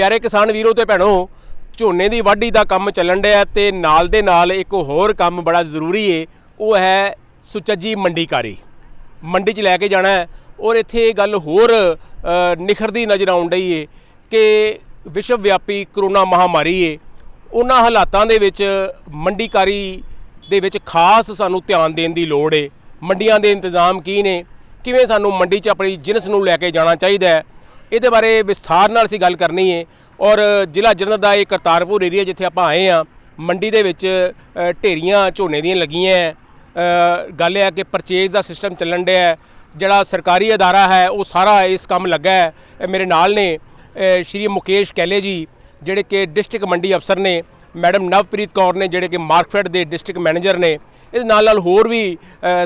ਪਿਆਰੇ ਕਿਸਾਨ ਵੀਰੋ ਤੇ ਭੈਣੋ, ਝੋਨੇ ਦੀ ਵਾਢੀ ਦਾ ਕੰਮ ਚੱਲਣ ਡਿਆ ਤੇ ਨਾਲ ਦੇ ਨਾਲ ਇੱਕ ਹੋਰ ਕੰਮ ਬੜਾ ਜ਼ਰੂਰੀ ਏ, ਉਹ ਹੈ ਸੁਚੱਜੀ ਮੰਡੀਕਾਰੀ। ਮੰਡੀ 'ਚ ਲੈ ਕੇ ਜਾਣਾ ਹੈ ਔਰ ਇੱਥੇ ਇਹ ਗੱਲ ਹੋਰ ਨਿਖਰਦੀ ਨਜ਼ਰ ਆਉਣ ਡਈ ਏ ਕਿ ਵਿਸ਼ਵ ਵਿਆਪੀ ਕਰੋਨਾ ਮਹਾਮਾਰੀ ਏ। ਉਹਨਾਂ ਹਾਲਾਤਾਂ ਦੇ ਵਿੱਚ ਮੰਡੀਕਾਰੀ ਦੇ ਵਿੱਚ ਖਾਸ ਸਾਨੂੰ ਧਿਆਨ ਦੇਣ ਦੀ ਲੋੜ ਏ। ਮੰਡੀਆਂ ਦੇ ਇੰਤਜ਼ਾਮ ਕੀ ਨੇ? ਕਿਵੇਂ ਸਾਨੂੰ ਮੰਡੀ 'ਚ ਆਪਣੀ ਜਿਨਸ ਨੂੰ ਲੈ ਕੇ ਜਾਣਾ ਚਾਹੀਦਾ ਹੈ? ਇਹਦੇ ਬਾਰੇ ਵਿਸਥਾਰ ਨਾਲ ਅਸੀਂ ਗੱਲ ਕਰਨੀ ਹੈ ਔਰ ਜ਼ਿਲ੍ਹਾ ਜਲੰਧਰ ਦਾ ਇਹ ਕਰਤਾਰਪੁਰ ਏਰੀਆ ਜਿੱਥੇ ਆਪਾਂ ਆਏ ਆ, ਮੰਡੀ ਦੇ ਵਿੱਚ ਢੇਰੀਆਂ ਝੋਨੇ ਦੀਆਂ ਲੱਗੀਆਂ ਹੈ। ਗੱਲ ਇਹ ਹੈ ਕਿ ਪਰਚੇਜ਼ ਦਾ ਸਿਸਟਮ ਚੱਲਣ ਡਿਆ ਹੈ ਜਿਹੜਾ ਸਰਕਾਰੀ ਅਦਾਰਾ ਹੈ, ਉਹ ਸਾਰਾ ਇਸ ਕੰਮ ਲੱਗਾ ਹੈ ਮੇਰੇ ਨਾਲ ਨੇ ਸ਼੍ਰੀ ਮੁਕੇਸ਼ ਕੈਲੇ ਜੀ, ਜਿਹੜੇ ਕਿ ਡਿਸਟ੍ਰਿਕਟ ਮੰਡੀ ਅਫਸਰ ਨੇ। ਮੈਡਮ ਨਵਪ੍ਰੀਤ ਕੌਰ ਨੇ, ਜਿਹੜੇ ਕਿ ਮਾਰਕਫੈਟ ਦੇ ਡਿਸਟ੍ਰਿਕਟ ਮੈਨੇਜਰ ਨੇ। ਇਹਦੇ ਨਾਲ ਨਾਲ ਹੋਰ ਵੀ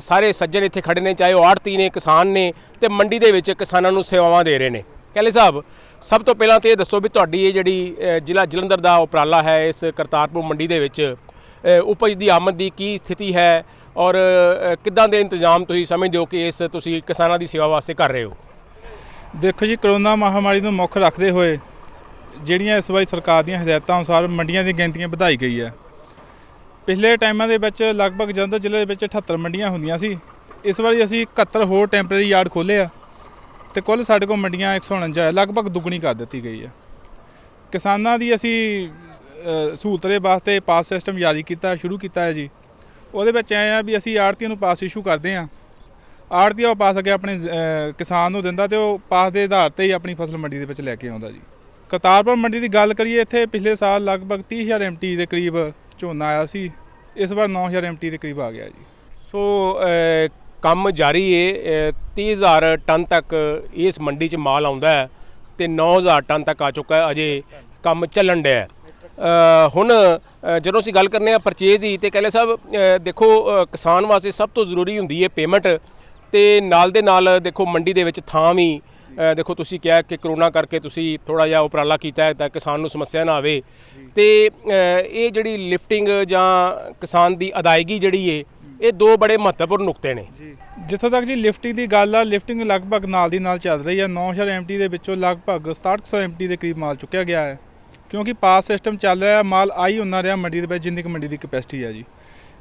ਸਾਰੇ ਸੱਜਣ ਇੱਥੇ ਖੜੇ ਨੇ, ਚਾਹੇ ਉਹ ਆੜਤੀ ਨੇ, ਕਿਸਾਨ ਨੇ ਤੇ ਮੰਡੀ ਦੇ ਵਿੱਚ ਕਿਸਾਨਾਂ ਨੂੰ ਸੇਵਾਵਾਂ ਦੇ ਰਹੇ ਨੇ। ਕੈਲੇ ਸਾਹਿਬ, ਸਭ ਤੋਂ ਪਹਿਲਾਂ ਤੇ ਇਹ ਦੱਸੋ ਵੀ ਤੁਹਾਡੀ ਇਹ ਜਿਹੜੀ ਜ਼ਿਲ੍ਹਾ ਜਲੰਧਰ ਦਾ ਉਪਰਾਲਾ ਹੈ ਇਸ ਕਰਤਾਰਪੁਰ ਮੰਡੀ ਦੇ ਵਿੱਚ ਉਪਜ ਦੀ ਆਮਦ ਦੀ ਕੀ ਸਥਿਤੀ ਹੈ ਔਰ ਕਿੱਦਾਂ ਦੇ ਇੰਤਜ਼ਾਮ ਤੁਸੀਂ ਸਮਝਦੇ ਹੋ ਕਿ ਇਸ ਤੁਸੀਂ ਕਿਸਾਨਾਂ ਦੀ ਸੇਵਾ ਵਾਸਤੇ ਕਰ ਰਹੇ ਹੋ? ਦੇਖੋ ਜੀ, ਕਰੋਨਾ ਮਹਾਮਾਰੀ ਨੂੰ ਮੁੱਖ ਰੱਖਦੇ ਹੋਏ ਜਿਹੜੀਆਂ ਇਸ ਵਾਰੀ ਸਰਕਾਰ ਦੀਆਂ ਹਦਾਇਤਾਂ ਅਨੁਸਾਰ ਮੰਡੀਆਂ ਦੀ ਗਿਣਤੀਆਂ ਵਧਾਈ ਗਈ ਹੈ। ਪਿਛਲੇ ਟਾਈਮਾਂ ਦੇ ਵਿੱਚ ਲਗਭਗ ਜਲੰਧਰ ਜ਼ਿਲ੍ਹੇ ਦੇ ਵਿੱਚ 78 ਮੰਡੀਆਂ ਹੁੰਦੀਆਂ ਸੀ। ਇਸ ਵਾਰੀ ਅਸੀਂ 71 ਹੋਰ ਟੈਂਪਰੇਰੀ ਯਾਰਡ ਖੋਲ੍ਹੇ ਆ। ਤੇ ਕੁੱਲ ਸਾਡੇ ਕੋਲ ਮੰਡੀਆਂ 149 ਹੈ, ਲਗਭਗ ਦੁੱਗਣੀ ਕਰ ਦਿੱਤੀ ਗਈ ਹੈ। ਕਿਸਾਨਾਂ ਦੀ ਅਸੀਂ ਸਹੂਲਤ ਦੇ ਵਾਸਤੇ ਪਾਸ ਸਿਸਟਮ ਜਾਰੀ ਕੀਤਾ, ਸ਼ੁਰੂ ਕੀਤਾ ਹੈ ਜੀ। ਉਹਦੇ ਵਿੱਚ ਐ ਆ ਵੀ ਅਸੀਂ ਆੜਤੀਆਂ ਨੂੰ ਪਾਸ ਇਸ਼ੂ ਕਰਦੇ ਆ ਆੜਤੀਆ ਉਹ ਪਾਸ ਅੱਗੇ ਆਪਣੇ ਕਿਸਾਨ ਨੂੰ ਦਿੰਦਾ ਤੇ ਉਹ ਪਾਸ ਦੇ ਆਧਾਰ ਤੇ ਹੀ ਆਪਣੀ ਫਸਲ ਮੰਡੀ ਦੇ ਵਿੱਚ ਲੈ ਕੇ ਆਉਂਦਾ ਜੀ। ਕਰਤਾਰਪੁਰ ਮੰਡੀ ਦੀ ਗੱਲ ਕਰੀਏ, ਇੱਥੇ ਪਿਛਲੇ ਸਾਲ ਲਗਭਗ 30000 ਐਮਟੀ ਦੇ ਕਰੀਬ ਝੋਨਾ ਆਇਆ ਸੀ। ਇਸ ਵਾਰ 9000 ਐਮਟੀ ਦੇ ਕਰੀਬ ਆ ਗਿਆ ਜੀ। ਸੋ ਕੰਮ ਜਾਰੀ ਹੈ 30000 ਟਨ ਤੱਕ ਇਸ ਮੰਡੀ 'ਚ ਮਾਲ ਆਉਂਦਾ ਹੈ ਤੇ 9000 ਟਨ ਤੱਕ ਆ ਚੁੱਕਾ ਹੈ, ਅਜੇ ਕੰਮ ਚੱਲਣ ਡਿਆ ਹੈ। ਹੁਣ ਜਦੋਂ ਅਸੀਂ ਗੱਲ ਕਰਨੇ ਆ ਪਰਚੇਜ਼ ਦੀ ਤੇ ਕਹਿੰਦੇ ਸਾਹਿਬ ਦੇਖੋ ਕਿਸਾਨ ਵਾਸਤੇ ਸਭ ਤੋਂ ਜ਼ਰੂਰੀ ਹੁੰਦੀ ਹੈ ਪੇਮੈਂਟ ਤੇ ਨਾਲ ਦੇ ਨਾਲ ਦੇਖੋ ਮੰਡੀ ਦੇ ਵਿੱਚ ਥਾਂ ਵੀ ਦੇਖੋ ਤੁਸੀਂ ਕਿਹਾ ਕਿ ਕਰੋਨਾ ਕਰਕੇ ਤੁਸੀਂ ਥੋੜਾ ਜਿਹਾ ਉਪਰਾਲਾ ਕੀਤਾ ਹੈ ਤਾਂ ਕਿਸਾਨ ਨੂੰ ਸਮੱਸਿਆ ਨਾ ਆਵੇ ਤੇ ਇਹ ਜਿਹੜੀ ਲਿਫਟਿੰਗ ਜਾਂ ਕਿਸਾਨ ਦੀ ਅਦਾਇਗੀ ਜਿਹੜੀ ਏ ਇਹ ਦੋ ਬੜੇ ਮਹੱਤਵਪੂਰਨ ਨੁਕਤੇ ਨੇ। ਜਿੱਥੋਂ ਤੱਕ ਜੀ ਲਿਫਟਿੰਗ ਦੀ ਗੱਲ ਆ, ਲਿਫਟਿੰਗ ਲਗਭਗ ਨਾਲ ਦੀ ਨਾਲ ਚੱਲ ਰਹੀ ਹੈ 9000 ਐਮਟੀ ਦੇ ਵਿੱਚੋਂ ਲਗਭਗ 6700 ਐਮਟੀ ਦੇ ਕਰੀਬ ਮਾਲ ਚੁੱਕਿਆ ਗਿਆ ਹੈ। ਕਿਉਂਕਿ ਪਾਸ ਸਿਸਟਮ ਚੱਲ ਰਿਹਾ ਹੈ ਮਾਲ ਆਈ ਹੁੰਦਾ ਰਿਹਾ ਮੰਡੀ ਦੇ ਵਿੱਚ, ਜਿੰਨੀ ਕੁ ਮੰਡੀ ਦੀ ਕਪੈਸਿਟੀ ਹੈ ਜੀ।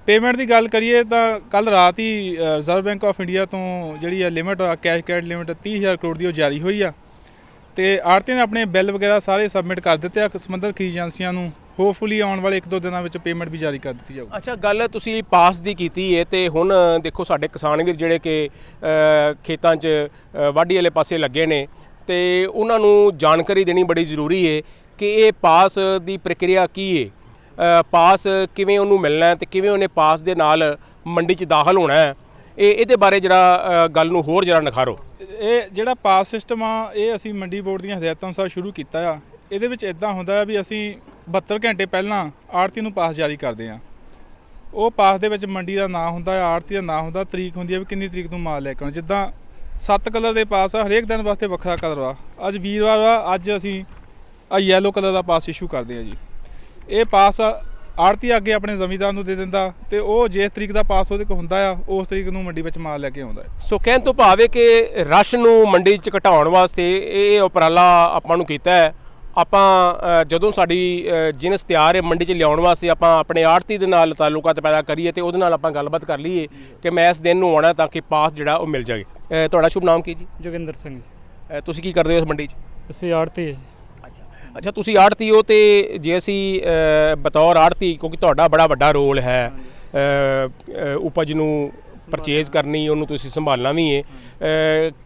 ਪੇਮੈਂਟ ਦੀ ਗੱਲ ਕਰੀਏ ਤਾਂ ਕੱਲ ਰਾਤ ਹੀ ਰਿਜ਼ਰਵ ਬੈਂਕ ਆਫ ਇੰਡੀਆ ਤੋਂ ਜਿਹੜੀ ਹੈ limit cash credit limit 30000 crore ਦੀ ਉਹ ਜਾਰੀ ਹੋਈ ਆ। ਤੇ ਆੜਤੀਆਂ ਨੇ ਆਪਣੇ ਬਿੱਲ ਵਗੈਰਾ ਸਾਰੇ ਸਬਮਿਟ ਕਰ ਦਿੱਤੇ ਆ ਸੰਬੰਧਿਤ ਖਰੀਦ ਏਜੰਸੀਆਂ ਨੂੰ। ਹੋਪਫੁਲੀ ਆਉਣ ਵਾਲੇ 1-2 ਦਿਨਾਂ ਵਿੱਚ ਪੇਮੈਂਟ ਵੀ ਜਾਰੀ ਕਰ ਦਿੱਤੀ ਜਾਊਗੀ। ਅੱਛਾ ਗੱਲ ਤੁਸੀਂ ਪਾਸ ਦੀ ਕੀਤੀ ਏ ਤੇ ਹੁਣ ਦੇਖੋ ਸਾਡੇ ਕਿਸਾਨ ਵੀਰ ਜਿਹੜੇ ਕਿ ਖੇਤਾਂ 'ਚ ਵਾਢੀ ਵਾਲੇ ਪਾਸੇ ਲੱਗੇ ਨੇ ਤੇ ਉਹਨਾਂ ਨੂੰ ਜਾਣਕਾਰੀ ਦੇਣੀ ਬੜੀ ਜ਼ਰੂਰੀ ਏ ਕਿ ਇਹ ਪਾਸ ਦੀ ਪ੍ਰਕਿਰਿਆ ਕੀ ਏ। ਅ, ਪਾਸ ਕਿਵੇਂ ਉਹਨੂੰ ਮਿਲਣਾ ਹੈ ਤੇ ਕਿਵੇਂ ਉਹਨੇ ਪਾਸ ਦੇ ਨਾਲ ਮੰਡੀ 'ਚ ਦਾਖਲ ਹੋਣਾ ਹੈ। ਇਹ ਇਹਦੇ ਬਾਰੇ ਜਿਹੜਾ ਗੱਲ ਨੂੰ ਹੋਰ ਜਰਾ ਨਿਖਾਰੋ। ਇਹ ਜਿਹੜਾ ਪਾਸ ਸਿਸਟਮ ਆ ਇਹ ਅਸੀਂ ਮੰਡੀ ਬੋਰਡ ਦੀਆਂ ਹਦਾਇਤਾਂ ਅਨੁਸਾਰ ਸ਼ੁਰੂ ਕੀਤਾ ਆ। ਇਹਦੇ ਵਿੱਚ ਇਦਾਂ ਹੁੰਦਾ ਆ ਵੀ ਅਸੀਂ 72 ਘੰਟੇ ਪਹਿਲਾਂ ਆੜਤੀ ਨੂੰ ਪਾਸ ਜਾਰੀ ਕਰਦੇ ਆ ਉਹ ਪਾਸ ਦੇ ਵਿੱਚ ਮੰਡੀ ਦਾ ਨਾਂ ਹੁੰਦਾ ਆ ਆੜਤੀ ਦਾ ਨਾਂ ਹੁੰਦਾ ਤਰੀਕ ਹੁੰਦੀ ਹੈ ਵੀ ਕਿੰਨੀ ਤਰੀਕ ਨੂੰ ਮਾਲ ਲੈ ਕੇ ਆਉਣਾ। ਜਿੱਦਾਂ ਸੱਤ ਕਲਰ ਦੇ ਪਾਸ ਆ, ਹਰੇਕ ਦਿਨ ਵਾਸਤੇ ਵੱਖਰਾ ਕਲਰ ਆ ਅੱਜ ਵੀਰਵਾਰ ਆ ਅੱਜ ਅਸੀਂ ਆ ਯੈਲੋ ਕਲਰ ਦਾ ਪਾਸ ਇਸ਼ੂ ਕਰਦੇ ਆ ਜੀ। ਇਹ ਪਾਸ ਆੜਤੀ ਅੱਗੇ ਆਪਣੇ ਜ਼ਮੀਦਾਰ ਨੂੰ ਦੇ ਦਿੰਦਾ ਤੇ ਉਹ ਜਿਸ ਤਰੀਕ ਦਾ ਪਾਸ ਉਹਦੇ ਕੋਲ ਹੁੰਦਾ ਆ, ਉਸ ਤਰੀਕ ਨੂੰ ਮੰਡੀ ਵਿੱਚ ਮਾਲ ਲੈ ਕੇ ਆਉਂਦਾ ਸੋ ਕਹਿਣ ਤੋਂ ਭਾਵ ਹੈ ਕਿ ਰਸ਼ ਨੂੰ ਮੰਡੀ 'ਚ ਘਟਾਉਣ ਵਾਸਤੇ ਇਹ ਉਪਰਾਲਾ ਆਪਾਂ ਨੂੰ ਕੀਤਾ ਹੈ। ਆਪਾਂ ਜਦੋਂ ਸਾਡੀ ਜਿਨਸ ਤਿਆਰ ਹੈ ਮੰਡੀ 'ਚ ਲਿਆਉਣ ਵਾਸਤੇ ਆਪਾਂ ਆਪਣੇ ਆੜਤੀ ਦੇ ਨਾਲ ਤਾਲੁਕਾਤ ਪੈਦਾ ਕਰੀਏ ਤੇ ਉਹਦੇ ਨਾਲ ਆਪਾਂ ਗੱਲਬਾਤ ਕਰ ਲਈਏ ਕਿ ਮੈਂ ਇਸ ਦਿਨ ਨੂੰ ਆਉਣਾ ਤਾਂ ਕਿ ਪਾਸ ਜਿਹੜਾ ਉਹ ਮਿਲ ਜਾਵੇ। ਤੁਹਾਡਾ ਸ਼ੁਭ ਨਾਮ ਕੀ ਜੀ? ਜੋਗਿੰਦਰ ਸਿੰਘ। ਤੁਸੀਂ ਕੀ ਕਰਦੇ ਹੋ ਇਸ ਮੰਡੀ 'ਚ? ਅਸੀਂ ਆੜਤੀ ਹੈ ਅੱਛਾ। ਤੁਸੀਂ ਆੜਤੀ ਹੋ ਤੇ ਜੇ ਅਸੀਂ ਬਤੌਰ ਆੜਤੀ ਕਿਉਂਕਿ ਤੁਹਾਡਾ ਬੜਾ ਵੱਡਾ ਰੋਲ ਹੈ ਉਪਜ ਨੂੰ ਪਰਚੇਜ਼ ਕਰਨੀ, ਉਹਨੂੰ ਤੁਸੀਂ ਸੰਭਾਲਣਾ ਵੀ ਹੈ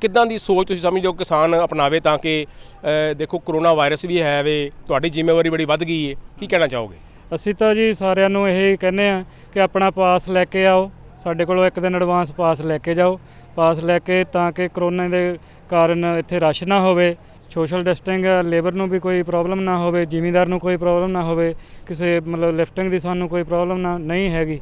ਕਿੱਦਾਂ ਦੀ ਸੋਚ ਤੁਸੀਂ ਸਮਝਦੇ ਹੋ ਕਿਸਾਨ ਅਪਣਾਵੇ ਤਾਂ ਕਿ ਦੇਖੋ ਕਰੋਨਾ ਵਾਇਰਸ ਵੀ ਹੈ ਵੇ, ਤੁਹਾਡੀ ਜ਼ਿੰਮੇਵਾਰੀ ਬੜੀ ਵੱਧ ਗਈ ਹੈ ਕੀ ਕਹਿਣਾ ਚਾਹੋਗੇ? ਅਸੀਂ ਤਾਂ ਜੀ ਸਾਰਿਆਂ ਨੂੰ ਇਹ ਕਹਿੰਦੇ ਆ ਕਿ ਆਪਣਾ ਪਾਸ ਲੈ ਕੇ ਆਓ। ਸਾਡੇ ਕੋਲੋਂ ਇੱਕ ਦਿਨ ਐਡਵਾਂਸ ਪਾਸ ਲੈ ਕੇ ਜਾਓ। ਪਾਸ ਲੈ ਕੇ ਤਾਂ ਕਿ ਕਰੋਨਾ ਦੇ ਕਾਰਨ ਇੱਥੇ ਰਸ਼ ਨਾ ਹੋਵੇ। ਸੋਸ਼ਲ ਡਿਸਟੈਂਸਿੰਗ ਲੇਬਰ ਨੂੰ ਵੀ ਕੋਈ ਪ੍ਰੋਬਲਮ ਨਾ ਹੋਵੇ। ਜ਼ਿਮੀਂਦਾਰ ਨੂੰ ਕੋਈ ਪ੍ਰੋਬਲਮ ਨਾ ਹੋਵੇ। ਕਿਸੇ ਮਤਲਬ ਲਿਫਟਿੰਗ ਦੀ ਸਾਨੂੰ ਕੋਈ ਪ੍ਰੋਬਲਮ ਨਾ, ਨਹੀਂ ਹੈਗੀ।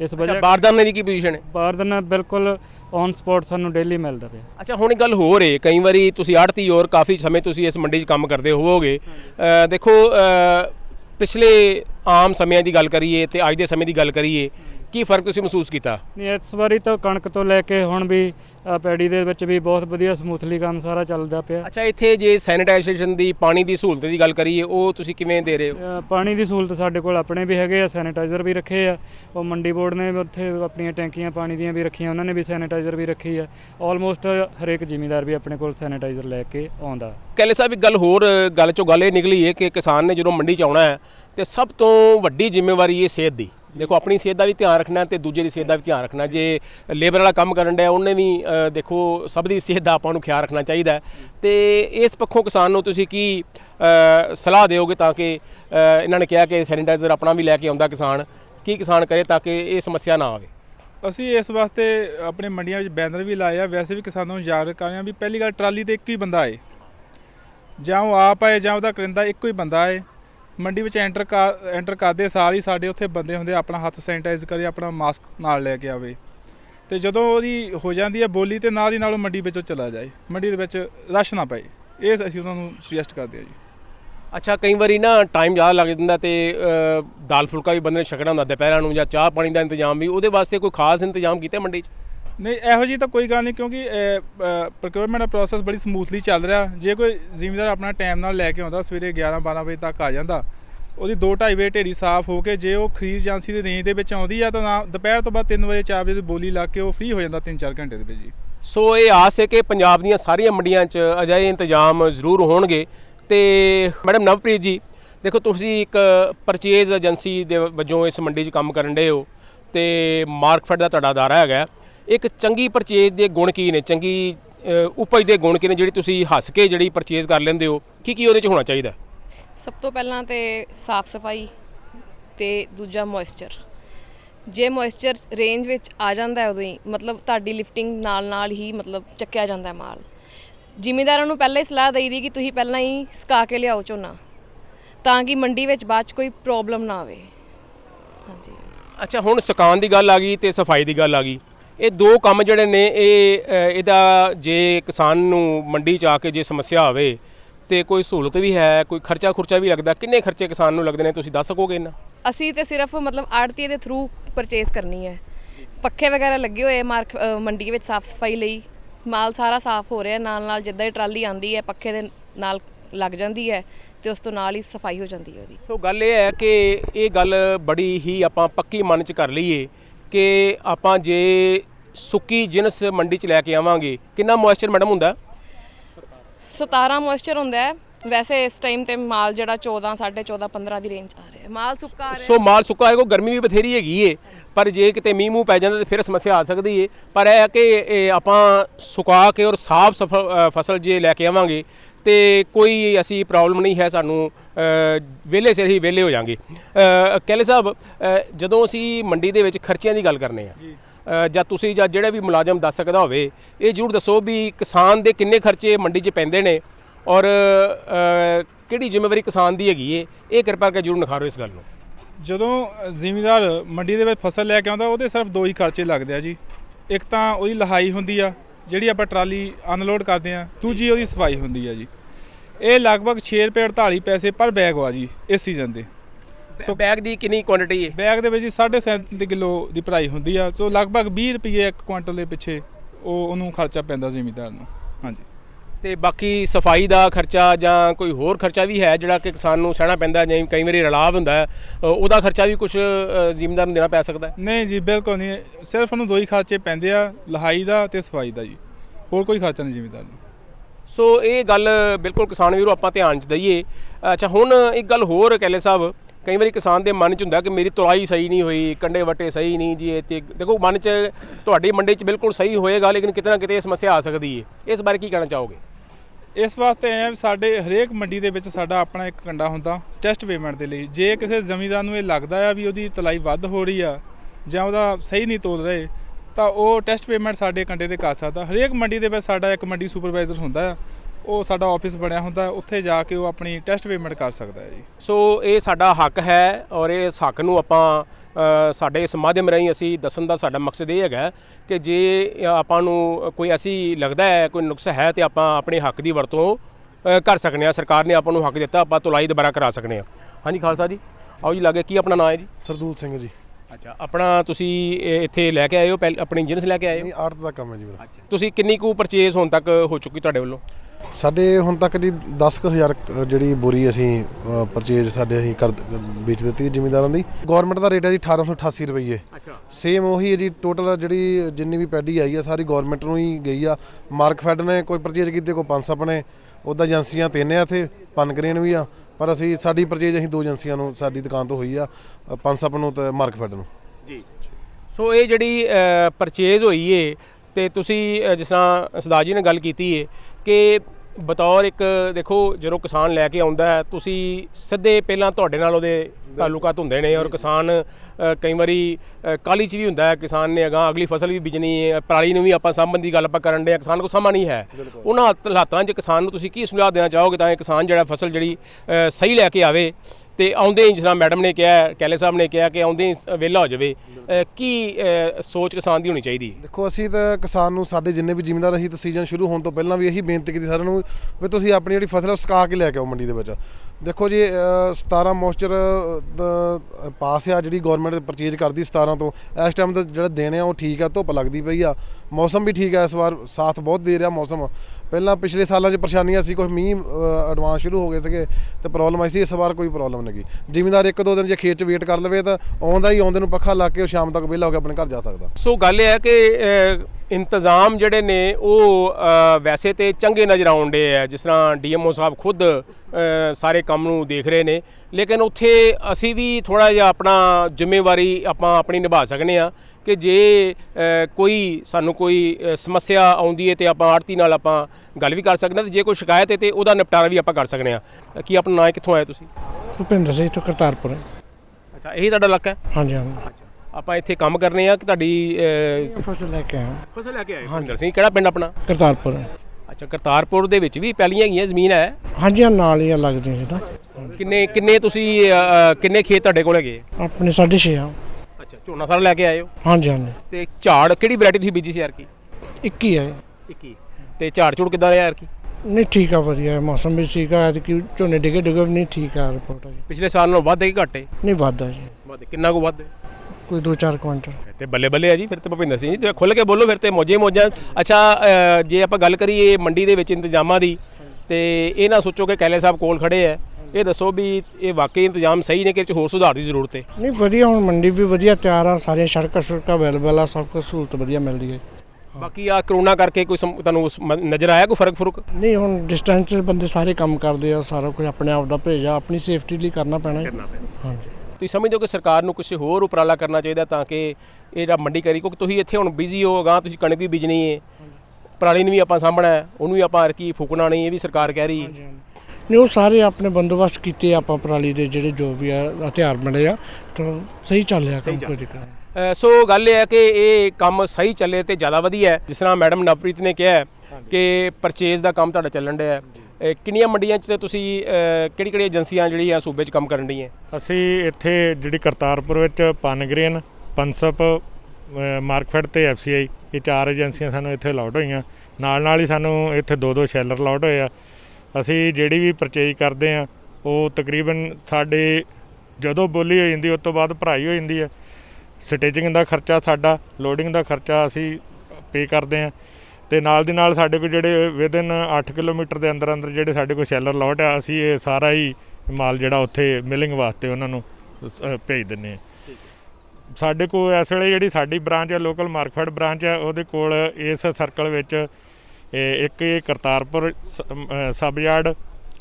ਇਸ ਅੱਛਾ ਵਜ੍ਹਾ ਬਾਰਦਾਨੇ ਦੀ ਕੀ ਪੋਜੀਸ਼ਨ ਹੈ? ਬਾਰਦਨ ਬਿਲਕੁਲ ਔਨ ਸਪੌਟ ਸਾਨੂੰ ਡੇਲੀ ਮਿਲਦਾ ਪਿਆ। ਅੱਛਾ ਹੁਣ ਇੱਕ ਗੱਲ ਹੋਰ ਏ ਕਈ ਵਾਰੀ ਤੁਸੀਂ ਆੜਤੀ ਹੋਰ ਕਾਫੀ ਸਮੇਂ ਤੁਸੀਂ ਇਸ ਮੰਡੀ 'ਚ ਕੰਮ ਕਰਦੇ ਹੋਵੋਗੇ। ਅ, ਦੇਖੋ ਅ, ਪਿਛਲੇ ਆਮ ਸਮਿਆਂ ਦੀ ਗੱਲ ਕਰੀਏ ਤੇ ਅੱਜ ਦੇ ਸਮੇਂ ਦੀ ਗੱਲ ਕਰੀਏ ਕੀ ਫ਼ਰਕ ਤੁਸੀਂ ਮਹਿਸੂਸ ਕੀਤਾ? ਨਹੀਂ ਇਸ ਵਾਰੀ ਤਾਂ ਕਣਕ ਤੋਂ ਲੈ ਕੇ ਹੁਣ ਵੀ ਅ, ਪੈੜੀ ਦੇ ਵਿੱਚ ਵੀ ਬਹੁਤ ਵਧੀਆ ਸਮੂਥਲੀ ਕੰਮ ਸਾਰਾ ਚੱਲਦਾ ਪਿਆ। ਅੱਛਾ ਇੱਥੇ ਜੇ ਸੈਨੀਟਾਈਜੇਸ਼ਨ ਦੀ ਪਾਣੀ ਦੀ ਸਹੂਲਤ ਦੀ ਗੱਲ ਕਰੀਏ ਉਹ ਤੁਸੀਂ ਕਿਵੇਂ ਦੇ ਰਹੇ ਹੋ? ਅ, ਪਾਣੀ ਦੀ ਸਹੂਲਤ ਸਾਡੇ ਕੋਲ ਆਪਣੇ ਵੀ ਹੈਗੇ ਆ ਸੈਨੀਟਾਈਜ਼ਰ ਵੀ ਰੱਖੇ ਆ। ਉਹ ਮੰਡੀ ਬੋਰਡ ਨੇ ਵੀ ਉੱਥੇ ਆਪਣੀਆਂ ਟੈਂਕੀਆਂ ਪਾਣੀ ਦੀਆਂ ਵੀ ਰੱਖੀਆਂ ਉਹਨਾਂ ਨੇ ਵੀ ਸੈਨੀਟਾਈਜ਼ਰ ਵੀ ਰੱਖੀ ਆ। ਆਲਮੋਸਟ ਹਰੇਕ ਜ਼ਿਮੀਂਦਾਰ ਵੀ ਆਪਣੇ ਕੋਲ ਸੈਨੀਟਾਈਜ਼ਰ ਲੈ ਕੇ ਆਉਂਦਾ। ਕਹਿਲੇ ਸਾਹਿਬ ਇੱਕ ਗੱਲ ਹੋਰ ਗੱਲ ਚੋਂ ਗੱਲ ਇਹ ਨਿਕਲੀ ਹੈ ਕਿ ਕਿਸਾਨ ਨੇ ਜਦੋਂ ਮੰਡੀ ਚ ਆਉਣਾ ਹੈ ਤੇ ਸਭ ਤੋਂ ਵੱਡੀ ਜ਼ਿੰਮੇਵਾਰੀ ਇਹ ਸਿਹਤ ਦੀ। ਦੇਖੋ, ਆਪਣੀ ਸਿਹਤ ਦਾ ਵੀ ਧਿਆਨ ਰੱਖਣਾ ਤੇ ਦੂਜੇ ਦੀ ਸਿਹਤ ਦਾ ਵੀ ਧਿਆਨ ਰੱਖਣਾ। ਜੇ ਲੇਬਰ ਵਾਲਾ ਕੰਮ ਕਰਨ ਡਿਆ, ਉਹਨੇ ਵੀ ਦੇਖੋ, ਸਭ ਦੀ ਸਿਹਤ ਦਾ ਆਪਾਂ ਨੂੰ ਖਿਆਲ ਰੱਖਣਾ ਚਾਹੀਦਾ ਹੈ। ਤੇ ਇਸ ਪੱਖੋਂ ਕਿਸਾਨ ਨੂੰ ਤੁਸੀਂ ਕੀ ਸਲਾਹ ਦਿਓਗੇ ਤਾਂ ਕਿ ਇਹਨਾਂ ਨੇ ਕਿਹਾ ਕਿ ਸੈਨੀਟਾਈਜ਼ਰ ਆਪਣਾ ਵੀ ਲੈ ਕੇ ਆਉਂਦਾ ਕਿਸਾਨ, ਕੀ ਕਿਸਾਨ ਕਰੇ ਤਾਂ ਕਿ ਇਹ ਸਮੱਸਿਆ ਨਾ ਆਵੇ? ਅਸੀਂ ਇਸ ਵਾਸਤੇ ਆਪਣੇ ਮੰਡੀਆਂ ਵਿੱਚ ਬੈਨਰ ਵੀ ਲਾਏ ਆ। ਵੈਸੇ ਵੀ ਕਿਸਾਨਾਂ ਨੂੰ ਜਾਗਰੂਕ ਕਰ ਰਹੇ ਹਾਂ ਵੀ ਪਹਿਲੀ ਗੱਲ ਟਰਾਲੀ ਤੇ ਇੱਕੋ ਹੀ ਬੰਦਾ ਆਏ। ਜਾਂ ਉਹ ਆਪ ਆਏ ਜਾਂ ਉਹਦਾ ਕਰਿੰਦਾ ਇੱਕੋ ਹੀ ਬੰਦਾ ਆਏ। ਮੰਡੀ ਵਿੱਚ ਐਂਟਰ ਕਰ ਐਂਟਰ ਕਰਦੇ ਸਾਰ ਹੀ ਸਾਡੇ ਉੱਥੇ ਬੰਦੇ ਹੁੰਦੇ ਆਪਣਾ ਹੱਥ ਸੈਨੀਟਾਈਜ਼ ਕਰੇ, ਆਪਣਾ ਮਾਸਕ ਨਾਲ ਲੈ ਕੇ ਆਵੇ। ਤੇ ਜਦੋਂ ਉਹਦੀ ਹੋ ਜਾਂਦੀ ਹੈ ਬੋਲੀ ਤੇ ਨਾਲ ਦੀ ਨਾਲ ਉਹ ਮੰਡੀ ਵਿੱਚੋਂ ਚਲਾ ਜਾਏ, ਮੰਡੀ ਦੇ ਵਿੱਚ ਰਸ਼ ਨਾ ਪਏ। ਇਹ ਅਸੀਂ ਉਹਨਾਂ ਨੂੰ ਸੁਜੈਸਟ ਕਰਦੇ ਹਾਂ ਜੀ। ਅੱਛਾ, ਕਈ ਵਾਰੀ ਨਾ ਟਾਈਮ ਜ਼ਿਆਦਾ ਲੱਗ ਜਾਂਦਾ ਤੇ ਦਾਲ ਫੁਲਕਾ ਵੀ ਬੰਦੇ ਨੇ ਛਕਣਾ ਹੁੰਦਾ, ਦੁਪਹਿਰਾਂ ਨੂੰ ਜਾਂ ਚਾਹ ਪਾਣੀ ਦਾ ਇੰਤਜ਼ਾਮ ਵੀ, ਉਹਦੇ ਵਾਸਤੇ ਕੋਈ ਖਾਸ ਇੰਤਜ਼ਾਮ ਕੀਤਾ ਮੰਡੀ 'ਚ? ਨਹੀਂ, ਇਹੋ ਜੀ ਤਾਂ ਕੋਈ ਗੱਲ ਨਹੀਂ, ਕਿਉਂਕਿ ਪ੍ਰੋਕਿਉਰਮੈਂਟ ਦਾ ਪ੍ਰੋਸੈਸ ਬੜੀ ਸਮੂਥਲੀ ਚੱਲ ਰਿਹਾ। ਜੇ ਕੋਈ ਜ਼ਿਮੀਂਦਾਰ ਆਪਣਾ ਟਾਈਮ ਨਾਲ ਲੈ ਕੇ ਆਉਂਦਾ, ਸਵੇਰੇ 11 12 ਵਜੇ ਤੱਕ ਆ ਜਾਂਦਾ, ਉਹਦੀ 2:30 ਵਜੇ ਢੇਰੀ ਸਾਫ਼ ਹੋ ਕੇ ਜੇ ਉਹ ਖਰੀਦ ਏਜੰਸੀ ਦੇ ਰੇਂਜ ਦੇ ਵਿੱਚ ਆਉਂਦੀ ਆ, ਤਾਂ ਦੁਪਹਿਰ ਤੋਂ ਬਾਅਦ 3 ਵਜੇ 4 ਵਜੇ ਬੋਲੀ ਲਾ ਕੇ ਉਹ ਫ੍ਰੀ ਹੋ ਜਾਂਦਾ 3-4 ਘੰਟੇ ਦੇ ਵਿੱਚ ਜੀ। ਸੋ ਇਹ ਆਸ ਹੈ ਕਿ ਪੰਜਾਬ ਦੀਆਂ ਸਾਰੀਆਂ ਮੰਡੀਆਂ 'ਚ ਅਜਿਹੇ ਇੰਤਜ਼ਾਮ ਜ਼ਰੂਰ ਹੋਣਗੇ। ਤੇ ਮੈਡਮ ਨਵਪ੍ਰੀਤ ਜੀ, ਦੇਖੋ ਤੁਸੀਂ ਇੱਕ ਪਰਚੇਜ਼ ਏਜੰਸੀ ਦੇ ਵਜੋਂ ਇਸ ਮੰਡੀ 'ਚ ਕੰਮ ਕਰਨ ਦੇ ਹੋ, ਤੇ ਮਾਰਕਫੈਟ ਦਾ ਤੁਹਾਡਾ ਅਦਾਰਾ ਹੈਗਾ। ਇੱਕ ਚੰਗੀ ਪਰਚੇਜ਼ ਦੇ ਗੁਣ ਕੀ ਨੇ? ਚੰਗੀ ਉਪਜ ਦੇ ਗੁਣ ਕੀ ਨੇ ਜਿਹੜੀ ਤੁਸੀਂ ਹੱਸ ਕੇ ਜਿਹੜੀ ਪਰਚੇਜ਼ ਕਰ ਲੈਂਦੇ ਹੋ? ਕੀ ਕੀ ਉਹਦੇ 'ਚ ਹੋਣਾ ਚਾਹੀਦਾ? ਸਭ ਤੋਂ ਪਹਿਲਾਂ ਤੇ ਸਾਫ਼ ਸਫ਼ਾਈ ਤੇ ਦੂਜਾ ਮੋਇਸਚਰ ਜੇ ਮੋਇਸਚਰ ਰੇਂਜ ਵਿੱਚ ਆ ਜਾਂਦਾ ਹੈ ਉਦੋਂ ਹੀ ਮਤਲਬ ਤੁਹਾਡੀ ਲਿਫਟਿੰਗ ਨਾਲ ਨਾਲ ਹੀ ਮਤਲਬ ਚੱਕਿਆ ਜਾਂਦਾ ਹੈ ਮਾਲ। ਜ਼ਿਮੀਂਦਾਰਾਂ ਨੂੰ ਪਹਿਲਾਂ ਹੀ ਸਲਾਹ ਦੇਈ ਦੀ ਕਿ ਤੁਸੀਂ ਪਹਿਲਾਂ ਹੀ ਸੁਕਾ ਕੇ ਲਿਆਓ ਝੋਨਾ ਤਾਂ ਕਿ ਮੰਡੀ ਵਿੱਚ ਬਾਅਦ ਚ ਕੋਈ ਪ੍ਰੋਬਲਮ ਨਾ ਆਵੇ। ਹਾਂਜੀ। ਅੱਛਾ ਹੁਣ ਸੁਕਾਉਣ ਦੀ ਗੱਲ ਆ ਗਈ ਤੇ ਸਫ਼ਾਈ ਦੀ ਗੱਲ ਆ ਗਈ। ਇਹ ਦੋ ਕੰਮ ਜਿਹੜੇ ਨੇ ਇਹ ਇਹਦਾ ਜੇ ਕਿਸਾਨ ਨੂੰ ਮੰਡੀ ਚ ਆ ਕੇ ਜੇ ਸਮੱਸਿਆ ਆਵੇ ਤੇ ਕੋਈ ਸਹੂਲਤ ਵੀ ਹੈ ਕੋਈ ਖਰਚਾ ਖੁਰਚਾ ਵੀ ਲੱਗਦਾ ਕਿੰਨੇ ਖਰਚੇ ਕਿਸਾਨ ਨੂੰ ਲੱਗਦੇ ਨੇ ਤੁਸੀਂ ਦੱਸ ਸਕੋਗੇ ਇਹਨਾਂ? ਅਸੀਂ ਤੇ ਸਿਰਫ ਮਤਲਬ ਆੜਤੀਏ ਦੇ ਥਰੂ ਪਰਚੇਸ ਕਰਨੀ ਹੈ। ਪੱਖੇ ਵਗੈਰਾ ਲੱਗੇ ਹੋਏ ਮਾਰਕ ਮੰਡੀ ਵਿੱਚ ਸਾਫ਼ ਸਫ਼ਾਈ ਲਈ। ਮਾਲ ਸਾਰਾ ਸਾਫ਼ ਹੋ ਰਿਹਾ ਨਾਲ ਨਾਲ ਜਿੱਦਾਂ ਹੀ ਟਰਾਲੀ ਆਂਦੀ ਹੈ ਪੱਖੇ ਦੇ ਨਾਲ ਲੱਗ ਜਾਂਦੀ ਹੈ ਤੇ ਉਸ ਤੋਂ ਨਾਲ ਹੀ ਸਫ਼ਾਈ ਹੋ ਜਾਂਦੀ ਹੈ ਉਹਦੀ। ਸੋ ਗੱਲ ਇਹ ਹੈ ਕਿ ਇਹ ਗੱਲ ਬੜੀ ਹੀ ਆਪਾਂ ਪੱਕੀ ਮਨ ਚ ਕਰ ਲਈਏ ਕਿ ਆਪਾਂ ਜੇ ਸੁੱਕੀ ਜਿਨਸ ਮੰਡੀ ਚ ਲੈ ਕੇ ਆਵਾਂਗੇ ਕਿੰਨਾ ਮੋਇਸਚਰ ਮੈਡਮ ਹੁੰਦਾ? 17 ਮੋਇਸਚਰ ਹੁੰਦਾ ਹੈ। ਵੈਸੇ ਇਸ ਟਾਈਮ ਤੇ ਮਾਲ ਜਿਹੜਾ 14 14.5 15 ਦੀ ਰੇਂਜ ਆ ਰਿਹਾ ਹੈ। ਮਾਲ ਸੁੱਕਾ ਆ ਰਿਹਾ ਸੋ ਮਾਲ ਸੁੱਕਾ ਕੋ ਗਰਮੀ ਵੀ ਬਥੇਰੀ ਹੈਗੀ ਏ। ਪਰ ਜੇ ਕਿਤੇ ਮੀਂਹ ਮੂੰਹ ਪੈ ਜਾਂਦਾ ਤੇ ਫਿਰ ਸਮੱਸਿਆ ਆ ਸਕਦੀ ਏ। ਪਰ ਇਹ ਹੈ ਕਿ ਆਪਾਂ ਸੁਕਾ ਕੇ ਔਰ ਸਾਫ਼ ਫਸਲ ਜੇ ਲੈ ਕੇ ਆਵਾਂਗੇ ਤੇ ਕੋਈ ਅਸੀਂ ਪ੍ਰੋਬਲਮ ਨਹੀਂ ਹੈ ਸਾਨੂੰ ਵਿਹਲੇ ਸਿਰ ਹੀ ਵਿਹਲੇ ਹੋ ਜਾਾਂਗੇ। ਕਹਿਲੇ ਸਾਹਿਬ ਜਦੋਂ ਅਸੀਂ ਮੰਡੀ ਦੇ ਵਿੱਚ ਖਰਚਿਆਂ ਦੀ ਗੱਲ ਕਰਨੇ ਆ ਜਾਂ। ਤੁਸੀਂ ਜਾਂ ਜਿਹੜਾ ਵੀ ਮੁਲਾਜ਼ਮ ਦੱਸ ਸਕਦਾ ਹੋਵੇ ਇਹ ਜ਼ਰੂਰ ਦੱਸੋ ਵੀ ਕਿਸਾਨ ਦੇ ਕਿੰਨੇ ਖਰਚੇ ਮੰਡੀ 'ਚ ਪੈਂਦੇ ਨੇ ਔਰ ਕਿਹੜੀ ਜ਼ਿੰਮੇਵਾਰੀ ਕਿਸਾਨ ਦੀ ਹੈਗੀ ਏ ਇਹ ਕਿਰਪਾ ਕਰਕੇ ਜ਼ਰੂਰ ਨਿਖਾਰੋ ਇਸ ਗੱਲ ਨੂੰ। ਜਦੋਂ ਜ਼ਿਮੀਂਦਾਰ ਮੰਡੀ ਦੇ ਵਿੱਚ ਫਸਲ ਲੈ ਕੇ ਆਉਂਦਾ ਉਹਦੇ ਸਿਰਫ ਦੋ ਹੀ ਖਰਚੇ ਲੱਗਦੇ ਆ ਜੀ। ਇੱਕ ਤਾਂ ਉਹਦੀ ਲਹਾਈ ਹੁੰਦੀ ਆ ਜਿਹੜੀ ਆਪਾਂ ਟਰਾਲੀ ਅਨਲੋਡ ਕਰਦੇ ਆ ਦੂਜੀ ਉਹਦੀ ਸਫ਼ਾਈ ਹੁੰਦੀ ਆ ਜੀ। ਇਹ ਲਗਭਗ 6 ਰੁਪਏ 48 ਪੈਸੇ ਪਰ ਬੈਗ ਵਾ ਜੀ ਇਸ ਸੀਜ਼ਨ ਦੇ। ਸੋ ਬੈਗ ਦੀ ਕਿੰਨੀ ਕੁਆਂਟੀਟੀ ਹੈ ਬੈਗ ਦੇ ਵਿੱਚ ਜੀ 7.5 ਕਿਲੋ ਦੀ ਭਰਾਈ ਹੁੰਦੀ ਆ ਸੋ ਲਗਭਗ 20 ਰੁਪਏ ਇੱਕ ਕੁਆਂਟਲ ਦੇ ਪਿੱਛੇ ਉਹ ਉਹਨੂੰ ਖਰਚਾ ਪੈਂਦਾ ਜ਼ਿਮੀਂਦਾਰ ਨੂੰ। ਹਾਂਜੀ। ਤੇ ਬਾਕੀ ਸਫ਼ਾਈ ਦਾ ਖਰਚਾ ਜਾਂ ਕੋਈ ਹੋਰ ਖਰਚਾ ਵੀ ਹੈ ਜਿਹੜਾ ਕਿ ਕਿਸਾਨ ਨੂੰ ਸਹਿਣਾ ਪੈਂਦਾ ਜਿਵੇਂ ਕਈ ਵਾਰੀ ਰਲਾਵ ਹੁੰਦਾ ਹੈ ਉਹਦਾ ਖਰਚਾ ਵੀ ਕੁਝ ਜ਼ਿਮੀਂਦਾਰ ਨੂੰ ਦੇਣਾ ਪੈ ਸਕਦਾ ਨਹੀਂ ਜੀ ਬਿਲਕੁਲ ਨਹੀਂ। ਸਿਰਫ ਉਹਨੂੰ ਦੋ ਹੀ ਖਰਚੇ ਪੈਂਦੇ ਆ ਲਹਾਈ ਦਾ ਤੇ ਸਫ਼ਾਈ ਦਾ ਜੀ। ਹੋਰ ਕੋਈ ਖਰਚਾ ਨਹੀਂ ਜ਼ਿਮੀਂਦਾਰ ਨੂੰ। ਸੋ ਇਹ ਗੱਲ ਬਿਲਕੁਲ ਕਿਸਾਨ ਵੀਰੋ ਆਪਾਂ ਧਿਆਨ ਚ ਦਈਏ। ਅੱਛਾ ਹੁਣ ਇੱਕ ਗੱਲ ਹੋਰ ਕਹਿਲੇ ਸਾਹਿਬ ਕਈ ਵਾਰੀ ਕਿਸਾਨ ਦੇ ਮਨ ਚ ਹੁੰਦਾ ਕਿ ਮੇਰੀ ਤੁਲਾਈ ਸਹੀ ਨਹੀਂ ਹੋਈ, ਕੰਡੇ ਵਟੇ ਸਹੀ ਨਹੀਂ ਜੀ ਇਹ ਤੇ ਦੇਖੋ, ਮਨ ਚ ਤੁਹਾਡੀ ਮੰਡੀ ਚ ਬਿਲਕੁਲ ਸਹੀ ਹੋਏਗਾ, ਲੇਕਿਨ ਕਿਤੇ ਨਾ ਕਿਤੇ ਇਹ ਸਮੱਸਿਆ ਆ ਸਕਦੀ ਹੈ ਇਸ ਬਾਰੇ ਕੀ ਕਹਿਣਾ ਚਾਹੋਗੇ? ਇਸ ਵਾਸਤੇ ਐ ਸਾਡੇ ਹਰੇਕ ਮੰਡੀ ਦੇ ਵਿੱਚ ਸਾਡਾ ਆਪਣਾ ਇੱਕ ਕੰਡਾ ਹੁੰਦਾ, ਟੈਸਟ ਪੇਮੈਂਟ ਦੇ ਲਈ। ਜੇ ਕਿਸੇ ਜ਼ਮੀਂਦਾਰ ਨੂੰ ਇਹ ਲੱਗਦਾ ਆ ਵੀ ਉਹਦੀ ਤਲਾਈ ਵੱਧ ਹੋ ਰਹੀ ਆ ਜਾਂ ਉਹਦਾ ਸਹੀ ਨਹੀਂ ਤੋਲ ਰਹੇ, ਤਾਂ ਉਹ ਟੈਸਟ ਪੇਮੈਂਟ ਸਾਡੇ ਕੰਡੇ ਤੇ ਕਰ ਸਕਦਾ। ਹਰੇਕ ਮੰਡੀ ਦੇ ਵਿੱਚ ਸਾਡਾ ਇੱਕ ਮੰਡੀ ਸੁਪਰਵਾਈਜ਼ਰ ਹੁੰਦਾ ਆ। ਉਹ ਸਾਡਾ ਆਫਿਸ ਬਣਿਆ ਹੁੰਦਾ ਉੱਥੇ ਜਾ ਕੇ ਉਹ ਆਪਣੀ ਟੈਸਟ ਪੇਮੈਂਟ ਕਰ ਸਕਦਾ ਹੈ ਜੀ। ਸੋ ਇਹ ਸਾਡਾ ਹੱਕ ਹੈ ਔਰ ਇਸ ਹੱਕ ਨੂੰ ਆਪਾਂ ਸਾਡੇ ਇਸ ਮਾਧਿਅਮ ਰਾਹੀਂ ਅਸੀਂ ਦੱਸਣ ਦਾ ਸਾਡਾ ਮਕਸਦ ਇਹ ਹੈਗਾ ਕਿ ਜੇ ਆਪਾਂ ਨੂੰ ਕੋਈ ਐਸੀ ਲੱਗਦਾ ਹੈ ਕੋਈ ਨੁਕਸ ਹੈ ਤੇ ਆਪਾਂ ਆਪਣੇ ਹੱਕ ਦੀ ਵਰਤੋਂ ਕਰ ਸਕਨੇ ਆ ਸਰਕਾਰ ਨੇ ਆਪਾਂ ਨੂੰ ਹੱਕ ਦਿੱਤਾ ਆਪਾਂ ਤੁਲਾਈ ਦੁਬਾਰਾ ਕਰਾ ਸਕਨੇ ਆ ਹਾਂਜੀ ਖਾਲਸਾ ਜੀ ਆਓ ਜੀ ਲਾਗੇ ਕੀ ਆਪਣਾ ਨਾਮ ਹੈ ਜੀ? ਸਰਦੂਲ ਸਿੰਘ ਜੀ। ਅੱਛਾ ਆਪਣਾ ਤੁਸੀਂ ਇਹ ਇੱਥੇ ਲੈ ਕੇ ਆਏ ਹੋ ਪਹਿਲ- ਆਪਣੀ ਇੰਜਨਸ ਲੈ ਕੇ ਆਏ ਹੋ? ਨਹੀਂ ਆਰਟ ਦਾ ਕੰਮ ਹੈ ਜੀ ਮੇਰਾ। ਤੁਸੀਂ ਕਿੰਨੀ ਕੁ ਪਰਚੇਜ਼ ਹੁਣ ਤੱਕ ਹੋ ਚੁੱਕੀ ਤੁਹਾਡੇ ਵੱਲੋਂ? ਸਾਡੇ ਹੁਣ ਤੱਕ ਜੀ 10000 ਜਿਹੜੀ ਬੋਰੀ ਅਸੀਂ ਪਰਚੇਜ ਸਾਡੇ ਅਸੀਂ ਕਰ ਵੇਚ ਦਿੱਤੀ ਜ਼ਿਮੀਂਦਾਰਾਂ ਦੀ। ਗਵਰਨਮੈਂਟ ਦਾ ਰੇਟ ਹੈ ਜੀ 1888 ਰੁਪਏ ਅੱਛਾ। ਸੇਮ ਉਹੀ ਹੈ ਜੀ ਟੋਟਲ ਜਿਹੜੀ ਜਿੰਨੀ ਵੀ ਪੈਡੀ ਆਈ ਆ ਸਾਰੀ ਗਵਰਨਮੈਂਟ ਨੂੰ ਹੀ ਗਈ ਆ। ਮਾਰਕਫੈਡ ਨੇ ਕੋਈ ਪਰਚੇਜ ਕੀਤੀ ਕੋਈ ਪੰਸਪ ਨੇ। ਉਹਦਾ ਏਜੰਸੀਆਂ ਤਿੰਨ ਆ ਇੱਥੇ ਪਨਗਰੇਨ ਵੀ ਆ। ਪਰ ਅਸੀਂ ਸਾਡੀ ਪਰਚੇਜ ਅਸੀਂ ਦੋ ਏਜੰਸੀਆਂ ਨੂੰ ਸਾਡੀ ਦੁਕਾਨ ਤੋਂ ਹੋਈ ਆ ਅ, ਪੰਸਪ ਨੂੰ ਤੇ ਮਾਰਕਫੈਡ ਨੂੰ। ਜੀ। ਸੋ ਇਹ ਜਿਹੜੀ ਪਰਚੇਜ਼ ਹੋਈ ਏ ਤੇ ਤੁਸੀਂ ਜਿਸ ਤਰ੍ਹਾਂ ਸਰਦਾਰ ਜੀ ਨੇ ਗੱਲ ਕੀਤੀ ਏ ਕਿ ਬਤੌਰ ਇੱਕ ਦੇਖੋ ਜਦੋਂ ਕਿਸਾਨ ਲੈ ਕੇ ਆਉਂਦਾ ਤੁਸੀਂ ਸਿੱਧੇ ਪਹਿਲਾਂ ਤੁਹਾਡੇ ਨਾਲ ਉਹਦੇ ਤਾਲੁਕਾਤ ਹੁੰਦੇ ਨੇ ਔਰ ਕਿਸਾਨ ਕਈ ਵਾਰੀ ਅ, ਕਾਹਲੀ ਚ ਵੀ ਹੁੰਦਾ ਹੈ ਕਿਸਾਨ ਨੇ ਅਗਾਂਹ ਅਗਲੀ ਫਸਲ ਵੀ ਬੀਜਣੀ ਹੈ ਪਰਾਲੀ ਨੂੰ ਵੀ ਆਪਾਂ ਸਾਂਭਣ ਦੀ ਗੱਲ ਆਪਾਂ ਕਰਨ ਦੇ ਆ ਕਿਸਾਨ ਕੋਲ ਸਮਾਂ ਨਹੀਂ ਹੈ। ਉਹਨਾਂ ਹਾਲਾਤ- 'ਚ ਕਿਸਾਨ ਨੂੰ ਤੁਸੀਂ ਕੀ ਸੁਝਾਅ ਦੇਣਾ ਚਾਹੋਗੇ ਤਾਂ ਕਿਸਾਨ ਜਿਹੜਾ ਫਸਲ ਜਿਹੜੀ ਸਹੀ ਲੈ ਕੇ ਆਵੇ ਤੇ ਆਉਂਦੇ ਹੀ ਤਰ੍ਹਾਂ ਮੈਡਮ ਨੇ ਕਿਹਾ ਕੈਲੇ ਸਾਹਿਬ ਨੇ ਕਿਹਾ ਕਿ ਆਉਂਦੇ ਹੀ ਵਿਹਲਾ ਹੋ ਜਾਵੇ ਕੀ ਸੋਚ ਕਿਸਾਨ ਦੀ ਹੋਣੀ ਚਾਹੀਦੀ? ਦੇਖੋ ਅਸੀਂ ਤਾਂ ਕਿਸਾਨ ਨੂੰ ਸਾਡੇ ਜਿੰਨੇ ਵੀ ਜ਼ਿਮੀਂਦਾਰ ਅਸੀਂ ਤਾਂ ਸੀਜ਼ਨ ਸ਼ੁਰੂ ਹੋਣ ਤੋਂ ਪਹਿਲਾਂ ਵੀ ਇਹੀ ਬੇਨਤੀ ਕੀਤੀ ਸਾਰਿਆਂ ਨੂੰ ਵੀ ਤੁਸੀਂ ਆਪਣੀ ਜਿਹੜੀ ਫਸਲ ਉਹ ਸੁਕਾ ਕੇ ਲੈ ਕੇ ਆਓ ਮੰਡੀ ਦੇ ਵਿੱਚ। ਦੇਖੋ ਜੀ ਅ, 17 ਮੋਇਸਚਰ ਪਾਸ ਆ ਜਿਹੜੀ ਗਵਰਨਮੈਂਟ ਪਰਚੇਜ ਕਰਦੀ 17 ਤੋਂ। ਇਸ ਟਾਈਮ ਦਾ ਜਿਹੜਾ ਦਿਨ ਆ ਉਹ ਠੀਕ ਆ ਧੁੱਪ ਲੱਗਦੀ ਪਈ ਆ। ਮੌਸਮ ਵੀ ਠੀਕ ਆ ਇਸ ਵਾਰ ਸਾਥ ਬਹੁਤ ਦੇ ਰਿਹਾ ਮੌਸਮ। ਪਹਿਲਾਂ ਪਿਛਲੇ ਸਾਲਾਂ 'ਚ ਪਰੇਸ਼ਾਨੀਆਂ ਸੀ ਕੁਝ ਮੀਂਹ ਐਡਵਾਂਸ ਸ਼ੁਰੂ ਹੋ ਗਏ ਸੀਗੇ, ਤੇ ਪ੍ਰੋਬਲਮ ਆਈ ਸੀ, ਇਸ ਵਾਰ ਕੋਈ ਪ੍ਰੋਬਲਮ ਨਹੀਂ ਗਈ ਜ਼ਿਮੀਂਦਾਰ ਇੱਕ ਦੋ ਦਿਨ ਜੇ ਖੇਤ 'ਚ ਵੇਟ ਕਰ ਲਵੇ ਤਾਂ ਆਉਂਦਾ ਹੀ ਆਉਂਦੇ ਨੂੰ ਪੱਖਾ ਲਾ ਕੇ ਉਹ ਸ਼ਾਮ ਤੱਕ ਵਿਹਲਾ ਹੋ ਕੇ ਆਪਣੇ ਘਰ ਜਾ ਸਕਦਾ। ਸੋ ਗੱਲ ਇਹ ਹੈ ਕਿ ਇੰਤਜ਼ਾਮ ਜਿਹੜੇ ਨੇ ਉਹ ਵੈਸੇ ਤੇ ਚੰਗੇ ਨਜ਼ਰ ਆਉਂਦੇ ਆ, ਜਿਸ ਤਰ੍ਹਾਂ ਡੀਐਮਓ ਸਾਹਿਬ ਖੁਦ ਸਾਰੇ ਕੰਮ ਨੂੰ ਦੇਖ ਰਹੇ ਨੇ। ਲੇਕਿਨ ਉੱਥੇ ਅਸੀਂ ਵੀ ਥੋੜਾ ਜਿਹਾ ਆਪਣਾ ਜ਼ਿੰਮੇਵਾਰੀ ਆਪਾਂ ਆਪਣੀ ਨਿਭਾ ਸਕਨੇ ਆ। ਕਿ ਜੇ ਕੋਈ ਸਾਨੂੰ ਕੋਈ ਸਮੱਸਿਆ ਆਉਂਦੀ ਹੈ ਤੇ ਆਪਾਂ ਆੜਤੀ ਨਾਲ ਆਪਾਂ ਗੱਲ ਵੀ ਕਰ ਸਕਦੇ ਹਾਂ ਤੇ ਜੇ ਕੋਈ ਸ਼ਿਕਾਇਤ ਹੈ ਤੇ ਉਹਦਾ ਨਿਪਟਾਰਾ ਵੀ ਆਪਾਂ ਕਰ ਸਕਦੇ ਆ ਕੀ ਆਪਣਾ ਨਾਂ ਹੈ ਕਿੱਥੋਂ ਆਏ ਤੁਸੀਂ? ਭੁਪਿੰਦਰ ਸਿੰਘ ਤੋਂ ਕਰਤਾਰਪੁਰ। ਅੱਛਾ ਇਹੀ ਤੁਹਾਡਾ ਇਲਾਕਾ ਹੈ? ਹਾਂਜੀ ਹਾਂਜੀ। ਆਪਾਂ ਇੱਥੇ ਕੰਮ ਕਰਨੇ ਆ ਕਿ ਤੁਹਾਡੀ ਫਸਲ ਲੈ ਕੇ ਆਇਆ ਫਸਲ ਲੈ ਕੇ ਆਏ ਹਾਂਜੀ। ਸਿੰਘ ਕਿਹੜਾ ਪਿੰਡ ਆਪਣਾ? ਕਰਤਾਰਪੁਰ। ਅੱਛਾ ਕਰਤਾਰਪੁਰ ਦੇ ਵਿੱਚ ਵੀ ਪਹਿਲੀਆਂ ਹੈਗੀਆਂ ਜ਼ਮੀਨ ਹੈ? ਹਾਂਜੀ ਆਹ ਨਾਲ ਹੀ ਆ ਲੱਗਦੀਆਂ ਤਾਂ ਕਿੰਨੇ ਕਿੰਨੇ ਤੁਸੀਂ ਕਿੰਨੇ ਖੇਤ ਤੁਹਾਡੇ ਕੋਲ ਹੈਗੇ? ਆਪਣੇ 6.5 ਆ। ਅੱਛਾ ਝੋਨਾ ਸਾਰਾ ਲੈ ਕੇ ਆਏ ਹੋ? ਹਾਂਜੀ ਹਾਂਜੀ। ਤੇ ਝਾੜ ਕਿਹੜੀ ਵੈਰਾਈਟੀ ਤੁਸੀਂ ਬੀਜੀ ਸੀ ਯਾਰ ਕੀ 21 ਆ 21 ਤੇ ਝਾੜ ਝੂੜ ਕਿੱਦਾਂ ਰਿਹਾ ਯਾਰ ਕੀ ਨਹੀਂ ਠੀਕ ਆ ਵਧੀਆ ਹੈ, ਮੌਸਮ ਵੀ ਠੀਕ ਆ ਕਿ ਝੋਨੇ ਡਿੱਗੇ ਡਿੱਗੇ ਵੀ ਨਹੀਂ ਠੀਕ ਆ ਰਿਪੋਰਟ ਆ ਜੀ। ਪਿਛਲੇ ਸਾਲ ਨਾਲੋਂ ਵੱਧ ਹੈ ਕਿ ਘੱਟ ਹੈ? ਨਹੀਂ ਵਾਧਾ ਜੀ। ਵੱਧ ਹੈ। ਕਿੰਨਾ ਕੁ ਵੱਧ ਹੈ? ਕੋਈ 2-4 ਕੁਇੰਟਲ ਤੇ ਬੱਲੇ ਬੱਲੇ ਆ ਜੀ ਫਿਰ ਤੇ ਭੁਪਿੰਦਰ ਸਿੰਘ ਜੀ ਤੇ ਖੁੱਲ ਕੇ ਬੋਲੋ ਫਿਰ ਤੇ ਮੌਜੇ ਮੌਜਾਂ। ਅੱਛਾ ਅ, ਜੇ ਆਪਾਂ ਗੱਲ ਕਰੀਏ ਮੰਡੀ ਦੇ ਵਿੱਚ ਇੰਤਜ਼ਾਮਾਂ ਦੀ ਤੇ ਇਹ ਨਾ ਸੋਚੋ ਕਿ ਕੈਲੇ ਸਾਹਿਬ ਕੋਲ ਖੜੇ ਆ ਇਹ ਦੱਸੋ ਵੀ ਇਹ ਵਾਕਈ ਇੰਤਜ਼ਾਮ ਸਹੀ ਨੇ ਕਿ ਇਹ 'ਚ ਹੋਰ ਸੁਧਾਰ ਦੀ ਜ਼ਰੂਰਤ ਹੈ? ਨਹੀਂ ਵਧੀਆ ਹੁਣ ਮੰਡੀ ਵੀ ਵਧੀਆ ਤਿਆਰ ਆ ਸਾਰੀਆਂ ਸੜਕਾਂ ਸੜਕਾਂ ਅਵੇਲੇਬਲ ਆ ਸਭ ਕੁਝ ਸਹੂਲਤ ਵਧੀਆ ਮਿਲਦੀ ਹੈ। ਬਾਕੀ ਆ ਕਰੋਨਾ ਕਰਕੇ ਕੋਈ ਸਮ- ਤੁਹਾਨੂੰ ਉਸ ਮ- ਨਜ਼ਰ ਆਇਆ ਕੋਈ ਫ਼ਰਕ ਫ਼ਰਕ ਨਹੀਂ ਹੁਣ ਡਿਸਟੈਂਸ ਬੰਦੇ ਸਾਰੇ ਕੰਮ ਕਰਦੇ ਆ ਸਾਰਾ ਕੁਝ ਆਪਣੇ ਆਪ ਦਾ ਭੇਜਾ ਆਪਣੀ ਸੇਫਟੀ ਲਈ ਕਰਨਾ ਪੈਣਾ ਹੈ। ਹਾਂਜੀ। ਤੁਸੀਂ ਸਮਝਦੇ ਹੋ ਕਿ ਸਰਕਾਰ ਨੂੰ ਕੁਝ ਹੋਰ ਉਪਰਾਲਾ ਕਰਨਾ ਚਾਹੀਦਾ ਤਾਂ ਕਿ ਇਹ ਜਿਹੜਾ ਮੰਡੀ ਕਰੀ ਕਿਉਂਕਿ ਤੁਸੀਂ ਇੱਥੇ ਹੁਣ ਬਿਜ਼ੀ ਹੋ ਗਾਂ ਤੁਸੀਂ ਕਣਕ ਵੀ ਬੀਜਣੀ ਹੈ। ਪਰਾਲੀ ਨੂੰ ਵੀ ਆਪਾਂ ਸਾਂਭਣਾ ਹੈ ਉਹਨੂੰ ਵੀ ਆਪਾਂ ਕੀ ਫੂਕਣਾ ਨਹੀਂ ਇਹ ਵੀ ਸਰਕਾਰ ਕਹਿ ਰਹੀ ਹੈ। ਨਹੀਂ ਉਹ ਸਾਰੇ ਆਪਣੇ ਬੰਦੋਬਸਤ ਕੀਤੇ ਆ ਆਪਾਂ ਪਰਾਲੀ ਦੇ ਜਿਹੜੇ ਜੋ ਵੀ ਆ ਹਥਿਆਰ ਬਣੇ ਆ ਤਾਂ ਸਹੀ ਚੱਲ ਰਿਹਾ ਕੰਮ ਕੋਈ ਦਿੱਕਤ ਨਹੀਂ। ਸੋ ਗੱਲ ਇਹ ਹੈ ਕਿ ਇਹ ਕੰਮ ਸਹੀ ਚੱਲੇ ਤੇ ਜ਼ਿਆਦਾ ਵਧੀਆ ਹੈ। ਜਿਸ ਤਰ੍ਹਾਂ ਮੈਡਮ ਨਵਪ੍ਰੀਤ ਨੇ ਕਿਹਾ ਹੈ ਕਿ ਪਰਚੇਜ਼ ਦਾ ਕੰਮ ਤੁਹਾਡਾ ਚੱਲਣ ਡਿਆ ਹੈ। ਕਿੰਨੀਆਂ ਮੰਡੀਆਂ 'ਚ ਤੇ ਤੁਸੀਂ ਕਿਹੜੀ ਕਿਹੜੀ ਏਜੰਸੀਆਂ ਜਿਹੜੀਆਂ ਸੂਬੇ 'ਚ ਕੰਮ ਕਰਨ ਡੀਆਂ ਅਸੀਂ ਇੱਥੇ ਜਿਹੜੀ ਕਰਤਾਰਪੁਰ ਵਿੱਚ ਪਨਗ੍ਰੇਨ ਪੰਸਪ ਮਾਰਕਫੈਟ ਤੇ ਐਫਸੀਆਈ ਇਹ ਚਾਰ ਏਜੰਸੀਆਂ ਸਾਨੂੰ ਇੱਥੇ ਅਲਾਟ ਹੋਈਆਂ। ਨਾਲ ਨਾਲ ਹੀ ਸਾਨੂੰ ਇੱਥੇ ਦੋ ਦੋ ਸ਼ੈਲਰ ਅਲਾਟ ਹੋਏ ਆ। ਅਸੀਂ ਜਿਹੜੀ ਵੀ ਪਰਚੇਜ ਕਰਦੇ ਆ ਉਹ ਤਕਰੀਬਨ ਸਾਡੇ ਜਦੋਂ ਬੋਲੀ ਹੋ ਜਾਂਦੀ ਉਸ ਤੋਂ ਬਾਅਦ ਭਰਾਈ ਹੋ ਜਾਂਦੀ ਹੈ। ਸਟੇਜਿੰਗ ਦਾ ਖਰਚਾ ਸਾਡਾ ਲੋਡਿੰਗ ਦਾ ਖਰਚਾ ਅਸੀਂ ਪੇ ਕਰਦੇ ਆ ਤੇ ਨਾਲ ਦੀ ਨਾਲ ਸਾਡੇ ਕੋਲ ਜਿਹੜੇ ਵਿਦਨ 8 ਕਿਲੋਮੀਟਰ ਦੇ ਅੰਦਰ ਅੰਦਰ ਜਿਹੜੇ ਸਾਡੇ ਕੋਲ ਸ਼ੈਲਰ ਲੋਟ ਆ ਅਸੀਂ ਇਹ ਸਾਰਾ ਹੀ ਮਾਲ ਜਿਹੜਾ ਉੱਥੇ ਮਿਲਿੰਗ ਵਾਸਤੇ ਉਹਨਾਂ ਨੂੰ ਅ, ਭੇਜ ਦਿੰਨੇ ਆ ਸਾਡੇ ਕੋਲ ਇਸ ਵੇਲੇ ਜਿਹੜੀ ਸਾਡੀ ਬ੍ਰਾਂਚ ਹੈ ਲੋਕਲ ਮਾਰਕਫੈਟ ਬ੍ਰਾਂਚ ਹੈ ਉਹਦੇ ਕੋਲ ਇਸ ਸਰਕਲ ਵਿੱਚ ਇੱਕ ਇਹ ਕਰਤਾਰਪੁਰ ਸ- ਸਬ ਯਾਰਡ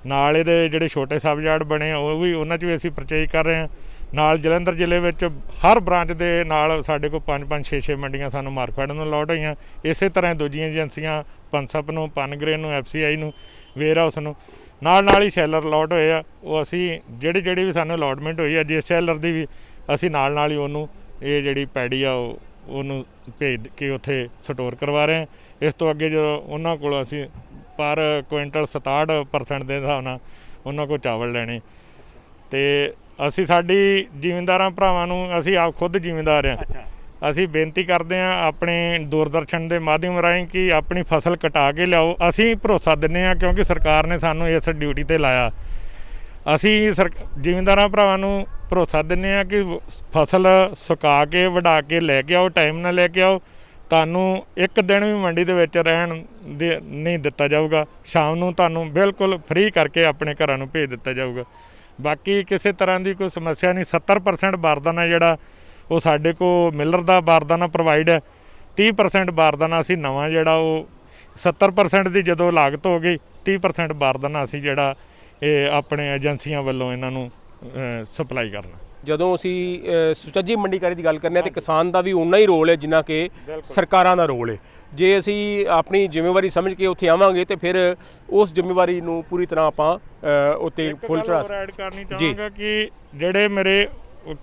ਨਾਲ ਇਹਦੇ ਜਿਹੜੇ ਛੋਟੇ ਸਬ ਯਾਰਡ ਬਣੇ ਆ, ਉਹ ਵੀ ਉਹਨਾਂ 'ਚ ਵੀ ਅਸੀਂ ਪਰਚੇਜ ਕਰ ਰਹੇ ਹਾਂ। ਨਾਲ ਜਲੰਧਰ ਜ਼ਿਲ੍ਹੇ ਵਿੱਚ ਹਰ ਬ੍ਰਾਂਚ ਦੇ ਨਾਲ ਸਾਡੇ ਕੋਲ 5 5 6 6 ਮੰਡੀਆਂ ਸਾਨੂੰ ਮਾਰਕਫੈਟ ਨੂੰ ਅਲਾਟ ਹੋਈਆਂ। ਇਸੇ ਤਰ੍ਹਾਂ ਦੂਜੀਆਂ ਏਜੰਸੀਆਂ, ਪੰਸਪ ਨੂੰ ਪਨਗਰੇ ਨੂੰ ਐਫਸੀਆਈ ਨੂੰ ਵੇਅਰ ਹਾਊਸ ਨੂੰ ਨਾਲ ਨਾਲ ਹੀ ਸ਼ੈਲਰ ਅਲਾਟ ਹੋਏ ਆ। ਉਹ ਅਸੀਂ ਜਿਹੜੀ ਜਿਹੜੀ ਵੀ ਸਾਨੂੰ ਅਲਾਟਮੈਂਟ ਹੋਈ ਆ ਜਿਸ ਸ਼ੈਲਰ ਦੀ ਵੀ ਅਸੀਂ ਨਾਲ ਨਾਲ ਹੀ ਉਹਨੂੰ, ਇਹ ਜਿਹੜੀ ਪੈੜੀ ਆ, ਉਹ ਉਹਨੂੰ ਭੇਜ ਕੇ ਉੱਥੇ ਸਟੋਰ ਕਰਵਾ ਰਹੇ ਹਾਂ। ਇਸ ਤੋਂ ਅੱਗੇ ਜੋ ਉਹਨਾਂ ਕੋਲ ਅਸੀਂ ਪਰ ਕੁਇੰਟਲ 67% ਦੇ ਹਿਸਾਬ ਨਾਲ ਉਹਨਾਂ ਕੋਲ ਚਾਵਲ ਲੈਣੇ। ਤੇ ਅਸੀਂ ਸਾਡੀ ਜ਼ਿਮੀਂਦਾਰਾਂ ਭਰਾਵਾਂ ਨੂੰ ਅਸੀਂ ਆਪ ਖੁਦ ਜ਼ਿਮੀਂਦਾਰ ਆ ਅਸੀਂ ਬੇਨਤੀ ਕਰਦੇ ਆ ਆਪਣੇ ਦੂਰਦਰਸ਼ਨ ਦੇ ਮਾਧਿਅਮ ਰਾਹੀਂ ਕਿ ਆਪਣੀ ਫਸਲ ਕਟਾ ਕੇ ਲਿਆਓ। ਅਸੀਂ ਭਰੋਸਾ ਦਿੰਨੇ ਆ ਕਿਉਂਕਿ ਸਰਕਾਰ ਨੇ ਸਾਨੂੰ ਇਸ ਡਿਊਟੀ ਤੇ ਲਾਇਆ। ਅਸੀਂ ਜ਼ਿਮੀਂਦਾਰਾਂ ਭਰਾਵਾਂ ਨੂੰ ਭਰੋਸਾ ਦਿੰਨੇ ਆ ਕਿ ਫਸਲ ਸੁਕਾ ਕੇ ਵਢਾ ਕੇ ਲੈ ਕੇ ਆਓ ਟਾਈਮ ਨਾਲ ਲੈ ਕੇ ਆਓ। ਤੁਹਾਨੂੰ ਇੱਕ ਦਿਨ ਵੀ ਮੰਡੀ ਦੇ ਵਿੱਚ ਰਹਿਣ ਦੇ ਨਹੀਂ ਦਿੱਤਾ ਜਾਊਗਾ। ਸ਼ਾਮ ਨੂੰ ਤੁਹਾਨੂੰ ਬਿਲਕੁਲ ਫ੍ਰੀ ਕਰਕੇ ਆਪਣੇ ਘਰਾਂ ਨੂੰ ਭੇਜ ਦਿੱਤਾ ਜਾਊਗਾ। ਬਾਕੀ ਕਿਸੇ ਤਰ੍ਹਾਂ ਦੀ ਕੋਈ ਸਮੱਸਿਆ ਨਹੀਂ। 70% ਬਾਰਦਾਨਾ ਜਿਹੜਾ, ਉਹ ਸਾਡੇ ਕੋਲ ਮਿਲਰ ਦਾ ਬਾਰਦਾਨਾ ਪ੍ਰੋਵਾਈਡ ਹੈ। 30% ਬਾਰਦਾਨਾ ਅਸੀਂ ਨਵਾਂ ਜਿਹੜਾ ਉਹ 70% ਦੀ ਜਦੋਂ ਲਾਗਤ ਹੋ ਗਈ 30% ਬਾਰਦਾਨਾ ਅਸੀਂ ਜਿਹੜਾ ਇਹ ਆਪਣੇ ਏਜੰਸੀਆਂ ਵੱਲੋਂ ਇਹਨਾਂ ਨੂੰ ਸਪਲਾਈ ਕਰਨਾ। ਜਦੋਂ ਅਸੀਂ ਸੁਚੱਜੀ ਮੰਡੀਕਾਰੀ ਦੀ ਗੱਲ ਕਰਨੇ ਆ ਤੇ ਕਿਸਾਨ ਦਾ ਵੀ ਉਨਾ ਹੀ ਰੋਲ ਹੈ ਜਿੰਨਾ ਕਿ ਸਰਕਾਰਾਂ ਦਾ ਰੋਲ ਹੈ। ਜੇ ਅਸੀਂ ਆਪਣੀ ਜ਼ਿੰਮੇਵਾਰੀ ਸਮਝ ਕੇ ਉੱਥੇ ਆਵਾਂਗੇ ਤੇ ਫਿਰ ਉਸ ਜ਼ਿੰਮੇਵਾਰੀ ਨੂੰ ਪੂਰੀ ਤਰ੍ਹਾਂ ਆਪਾਂ ਉੱਤੇ ਫੁੱਲ ਚੜਾ ਐਡ ਕਰਨੀ ਜੀ। ਚਾਹਾਂਗਾ ਕਿ ਜਿਹੜੇ ਮੇਰੇ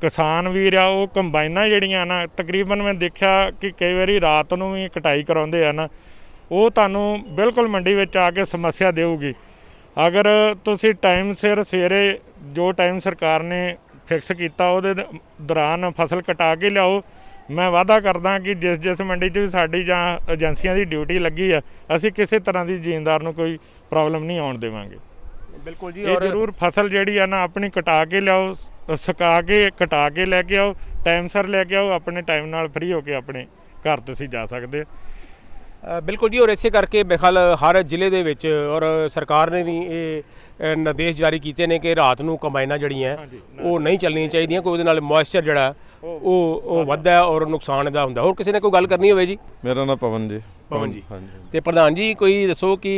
ਕਿਸਾਨ ਵੀਰ ਆ ਉਹ ਕੰਬਾਈਨਾਂ ਜਿਹੜੀਆਂ ਨਾ ਤਕਰੀਬਨ ਮੈਂ ਦੇਖਿਆ ਕਿ ਕਈ ਵਾਰੀ ਰਾਤ ਨੂੰ ਵੀ ਕਟਾਈ ਕਰਾਉਂਦੇ ਆ ਨਾ ਉਹ ਤੁਹਾਨੂੰ ਬਿਲਕੁਲ ਮੰਡੀ ਵਿੱਚ ਆ ਕੇ ਸਮੱਸਿਆ ਦੇਊਗੀ। ਅਗਰ ਤੁਸੀਂ ਟਾਈਮ ਸਿਰ ਸਵੇਰੇ ਜੋ ਟਾਈਮ ਸਰਕਾਰ ਨੇ ਫਿਕਸ ਕੀਤਾ ਉਹਦੇ ਦੌਰਾਨ ਫਸਲ ਕਟਾ ਕੇ ਲਿਆਓ। ਮੈਂ ਵਾਅਦਾ ਕਰਦਾ ਕਿ ਜਿਸ ਜਿਸ ਮੰਡੀ 'ਚ ਵੀ ਸਾਡੀ ਜਾਂ ਏਜੰਸੀਆਂ ਦੀ ਡਿਊਟੀ ਲੱਗੀ ਆ ਅਸੀਂ ਕਿਸੇ ਤਰ੍ਹਾਂ ਦੀ ਜ਼ਿਮੀਂਦਾਰ ਨੂੰ ਕੋਈ ਪ੍ਰੋਬਲਮ ਨਹੀਂ ਆਉਣ ਦੇਵਾਂਗੇ। ਬਿਲਕੁਲ ਜੀ ਇਹ ਜ਼ਰੂਰ ਫਸਲ ਜਿਹੜੀ ਆ ਨਾ ਆਪਣੀ ਕਟਾ ਕੇ ਲਿਆਓ ਸੁਕਾ ਕੇ ਕਟਾ ਕੇ ਲੈ ਕੇ ਆਓ ਟਾਈਮ ਸਿਰ ਲੈ ਕੇ ਆਓ ਆਪਣੇ ਟਾਈਮ ਨਾਲ ਫ੍ਰੀ ਹੋ ਕੇ ਆਪਣੇ ਘਰ ਤੁਸੀਂ ਜਾ ਸਕਦੇ ਹੋ ਬਿਲਕੁਲ ਜੀ ਔਰ ਇਸੇ ਕਰਕੇ ਮੇਰੇ ਖਿਆਲ ਹਰ ਜ਼ਿਲ੍ਹੇ ਦੇ ਵਿੱਚ ਔਰ ਸਰਕਾਰ ਨੇ ਵੀ ਇਹ ਨਿਰਦੇਸ਼ ਜਾਰੀ ਕੀਤੇ ਨੇ ਕਿ ਰਾਤ ਨੂੰ ਕੰਬਾਈਨਾਂ ਜਿਹੜੀਆਂ ਉਹ ਨਹੀਂ ਚੱਲਣੀਆਂ ਚਾਹੀਦੀਆਂ ਕੋਈ ਉਹਦੇ ਨਾਲ ਮੋਇਸਚਰ ਜਿਹੜਾ ਉਹ ਉਹ ਵੱਧਦਾ ਔਰ ਨੁਕਸਾਨ ਇਹਦਾ ਹੁੰਦਾ ਹੋਰ ਕਿਸੇ ਨੇ ਕੋਈ ਗੱਲ ਕਰਨੀ ਹੋਵੇ ਜੀ? ਮੇਰਾ ਨਾਮ ਪਵਨ ਜੀ। ਪਵਨ ਜੀ। ਹਾਂਜੀ ਤੇ ਪ੍ਰਧਾਨ ਜੀ ਕੋਈ ਦੱਸੋ ਕਿ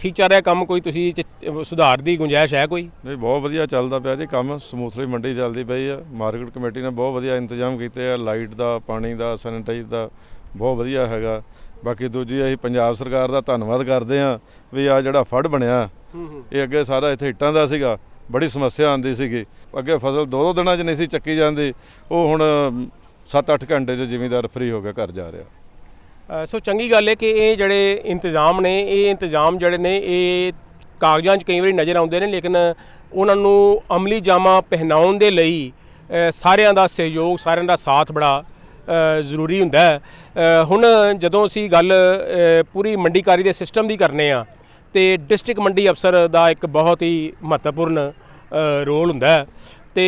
ਠੀਕ ਚੱਲ ਰਿਹਾ ਕੰਮ? ਕੋਈ ਤੁਸੀਂ ਚ- ਸੁਧਾਰ ਦੀ ਗੁੰਜਾਇਸ਼ ਹੈ ਕੋਈ? ਨਹੀਂ ਬਹੁਤ ਵਧੀਆ ਚੱਲਦਾ ਪਿਆ ਜੀ ਕੰਮ। ਸਮੂਥਲੀ ਮੰਡੀ ਚੱਲਦੀ ਪਈ ਆ ਮਾਰਕੀਟ ਕਮੇਟੀ ਨੇ ਬਹੁਤ ਵਧੀਆ ਇੰਤਜ਼ਾਮ ਕੀਤੇ ਆ। ਲਾਈਟ ਦਾ ਪਾਣੀ ਦਾ ਸੈਨੀਟਾਈਜ਼ ਦਾ ਬਹੁਤ ਵਧੀਆ ਹੈਗਾ। ਬਾਕੀ ਦੂਜੀ ਅਸੀਂ ਪੰਜਾਬ ਸਰਕਾਰ ਦਾ ਧੰਨਵਾਦ ਕਰਦੇ ਆ ਵੀ ਆ ਜਿਹੜਾ ਫੜ ਬਣਿਆ ਇਹ ਅੱਗੇ ਸਾਰਾ ਇੱਥੇ ਇੱਟਾਂ ਦਾ ਸੀਗਾ ਬੜੀ ਸਮੱਸਿਆ ਆਉਂਦੀ ਸੀਗੀ। ਅੱਗੇ ਫਸਲ ਦੋ ਦੋ ਦਿਨਾਂ 'ਚ ਨਹੀਂ ਸੀ ਚੱਕੀ ਜਾਂਦੀ ਉਹ ਹੁਣ 7-8 ਘੰਟੇ 'ਚ ਜ਼ਿਮੀਂਦਾਰ ਫ੍ਰੀ ਹੋ ਕੇ ਘਰ ਜਾ ਰਿਹਾ। ਸੋ ਚੰਗੀ ਗੱਲ ਹੈ ਕਿ ਇਹ ਜਿਹੜੇ ਇੰਤਜ਼ਾਮ ਨੇ ਇਹ ਇੰਤਜ਼ਾਮ ਜਿਹੜੇ ਨੇ ਇਹ ਕਾਗਜ਼ਾਂ 'ਚ ਕਈ ਵਾਰੀ ਨਜ਼ਰ ਆਉਂਦੇ ਨੇ ਲੇਕਿਨ ਉਹਨਾਂ ਨੂੰ ਅਮਲੀ ਜਾਮਾ ਪਹਿਨਾਉਣ ਦੇ ਲਈ ਸਾਰਿਆਂ ਦਾ ਸਹਿਯੋਗ ਸਾਰਿਆਂ ਦਾ ਸਾਥ ਬੜਾ ਜ਼ਰੂਰੀ ਹੁੰਦਾ ਹੈ। ਹੁਣ ਜਦੋਂ ਅਸੀਂ ਗੱਲ ਪੂਰੀ ਮੰਡੀਕਾਰੀ ਦੇ ਸਿਸਟਮ ਦੀ ਕਰਨੇ ਆ, ਤੇ ਡਿਸਟ੍ਰਿਕਟ ਮੰਡੀ ਅਫਸਰ ਦਾ ਇੱਕ ਬਹੁਤ ਹੀ ਮਹੱਤਵਪੂਰਨ ਰੋਲ ਹੁੰਦਾ ਹੈ। ਤੇ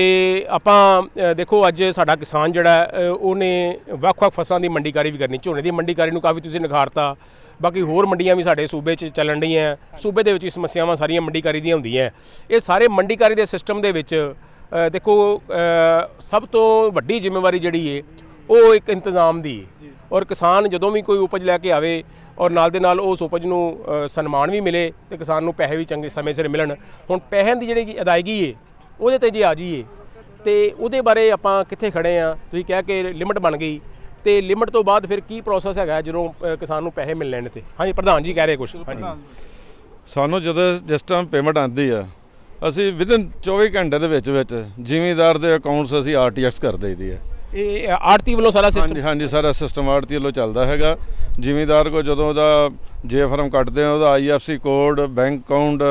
ਆਪਾਂ ਦੇਖੋ ਅੱਜ ਸਾਡਾ ਕਿਸਾਨ ਜਿਹੜਾ ਉਹਨੇ ਵੱਖ-ਵੱਖ ਫਸਲਾਂ ਦੀ ਮੰਡੀਕਾਰੀ ਵੀ ਕਰਨੀ, ਝੋਨੇ ਦੀ ਮੰਡੀਕਾਰੀ ਨੂੰ ਕਾਫੀ ਤੁਸੀਂ ਨਿਖਾਰਤਾ, ਬਾਕੀ ਹੋਰ ਮੰਡੀਆਂ ਵੀ ਸਾਡੇ ਸੂਬੇ 'ਚ ਚੱਲਣ ਡੀਆਂ ਸੂਬੇ ਦੇ ਵਿੱਚ ਹੀ ਸਮੱਸਿਆਵਾਂ ਸਾਰੀਆਂ ਮੰਡੀਕਾਰੀ ਦੀਆਂ ਹੁੰਦੀਆਂ ਇਹ ਸਾਰੇ ਮੰਡੀਕਾਰੀ ਦੇ ਸਿਸਟਮ ਦੇ ਵਿੱਚ ਦੇਖੋ ਸਭ ਤੋਂ ਵੱਡੀ ਜ਼ਿੰਮੇਵਾਰੀ ਜਿਹੜੀ ਏ ਉਹ ਇੱਕ ਇੰਤਜ਼ਾਮ ਦੀ। ਔਰ ਕਿਸਾਨ ਜਦੋਂ ਵੀ ਕੋਈ ਉਪਜ ਲੈ ਕੇ ਆਵੇ ਔਰ ਨਾਲ ਦੇ ਨਾਲ ਉਸ ਉਪਜ ਨੂੰ ਸਨਮਾਨ ਵੀ ਮਿਲੇ ਤੇ ਕਿਸਾਨ ਨੂੰ ਪੈਸੇ ਵੀ ਚੰਗੇ ਸਮੇਂ ਸਿਰ ਮਿਲਣ। ਹੁਣ ਪੈਸਿਆਂ ਦੀ ਜਿਹੜੀ ਅਦਾਇਗੀ ਏ ਉਹਦੇ ਤੇ ਜੇ ਆ ਜਾਈਏ ਤੇ ਉਹਦੇ ਬਾਰੇ ਆਪਾਂ ਕਿੱਥੇ ਖੜੇ ਆ? ਤੁਸੀਂ ਕਹਿ ਕੇ ਲਿਮਟ ਬਣ ਗਈ ਤੇ ਲਿਮਟ ਤੋਂ ਬਾਅਦ ਫਿਰ ਕੀ ਪ੍ਰੋਸੈਸ ਹੈਗਾ ਜਦੋਂ ਕਿਸਾਨ ਨੂੰ ਪੈਸੇ ਮਿਲਣੇ ਨੇ ਤੇ? ਹਾਂਜੀ ਪ੍ਰਧਾਨ ਜੀ ਕਹਿ ਰਹੇ ਕੁਝ ਹਾਂਜੀ। ਸਾਨੂੰ ਜਦੋਂ ਜਿਸ ਟਾਈਮ ਪੇਮੈਂਟ ਆਉਂਦੀ ਆ ਅਸੀਂ ਵਿਦਨ 24 ਘੰਟੇ ਦੇ ਵਿੱਚ ਵਿੱਚ ਜ਼ਿਮੀਂਦਾਰ ਦੇ ਅਕਾਊਂਟਸ ਅਸੀਂ ਆਰਟੀਐਕਸ ਕਰ ਦਈਦੀ ਹੈ ਇਹ ਆੜਤੀ ਵੱਲੋਂ ਸਾਰਾ ਸਿਸਟਮ ਹਾਂਜੀ ਹਾਂਜੀ ਸਾਰਾ ਸਿਸਟਮ ਆੜਤੀ ਵੱਲੋਂ ਚੱਲਦਾ ਹੈਗਾ। ਜ਼ਿਮੀਂਦਾਰ ਕੋ ਜਦੋਂ ਉਹਦਾ ਜੇ ਫਰਮ ਕੱਟਦੇ ਆ ਉਹਦਾ ਆਈਐਫਸੀ ਕੋਡ ਬੈਂਕ ਅਕਾਊਂਟ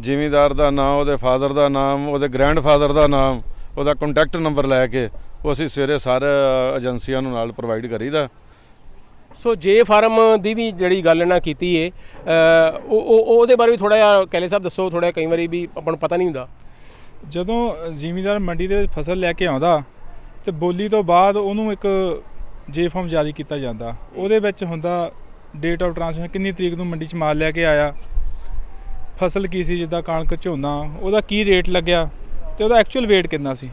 ਜ਼ਿਮੀਂਦਾਰ ਦਾ ਨਾਮ ਉਹਦੇ ਫਾਦਰ ਦਾ ਨਾਮ ਉਹਦੇ ਗ੍ਰੈਂਡਫਾਦਰ ਦਾ ਨਾਮ ਉਹਦਾ ਕੰਟੈਕਟ ਨੰਬਰ ਲੈ ਕੇ ਉਹ ਅਸੀਂ ਸਵੇਰੇ ਸਾਰੇ ਏਜੰਸੀਆਂ ਨੂੰ ਨਾਲ ਪ੍ਰੋਵਾਈਡ ਕਰੀਦਾ। ਸੋ ਜੇ ਫਾਰਮ ਦੀ ਵੀ ਜਿਹੜੀ ਗੱਲ ਇਹਨਾਂ ਕੀਤੀ ਏ ਉਹ ਉਹ- ਉਹਦੇ ਬਾਰੇ ਵੀ ਥੋੜਾ ਜਿਹਾ ਕੈਲੇ ਸਾਹਿਬ ਦੱਸੋ ਥੋੜਾ ਕਈ ਵਾਰੀ ਵੀ ਆਪਾਂ ਨੂੰ ਪਤਾ ਨਹੀਂ ਹੁੰਦਾ। ਜਦੋਂ ਜ਼ਿਮੀਂਦਾਰ ਮੰਡੀ ਦੇ ਵਿੱਚ ਫਸਲ ਲੈ ਕੇ ਆਉਂਦਾ ਤੇ ਬੋਲੀ ਤੋਂ ਬਾਅਦ ਉਹਨੂੰ ਇੱਕ ਜੇ ਫਾਰਮ ਜਾਰੀ ਕੀਤਾ ਜਾਂਦਾ। ਉਹਦੇ ਵਿੱਚ ਹੁੰਦਾ ਡੇਟ ਆਫ ਟ੍ਰਾਂਸਫਰ ਕਿੰਨੀ ਤਰੀਕ ਨੂੰ ਮੰਡੀ 'ਚ ਮਾਲ ਲੈ ਕੇ ਆਇਆ, ਫਸਲ ਕੀ ਸੀ, ਜਿੱਦਾਂ ਕਣਕ, ਝੋਨਾ, ਉਹਦਾ ਕੀ ਰੇਟ ਲੱਗਿਆ ਤੇ ਉਹਦਾ ਐਕਚੁਅਲ weight ਕਿੰਨਾ ਸੀ।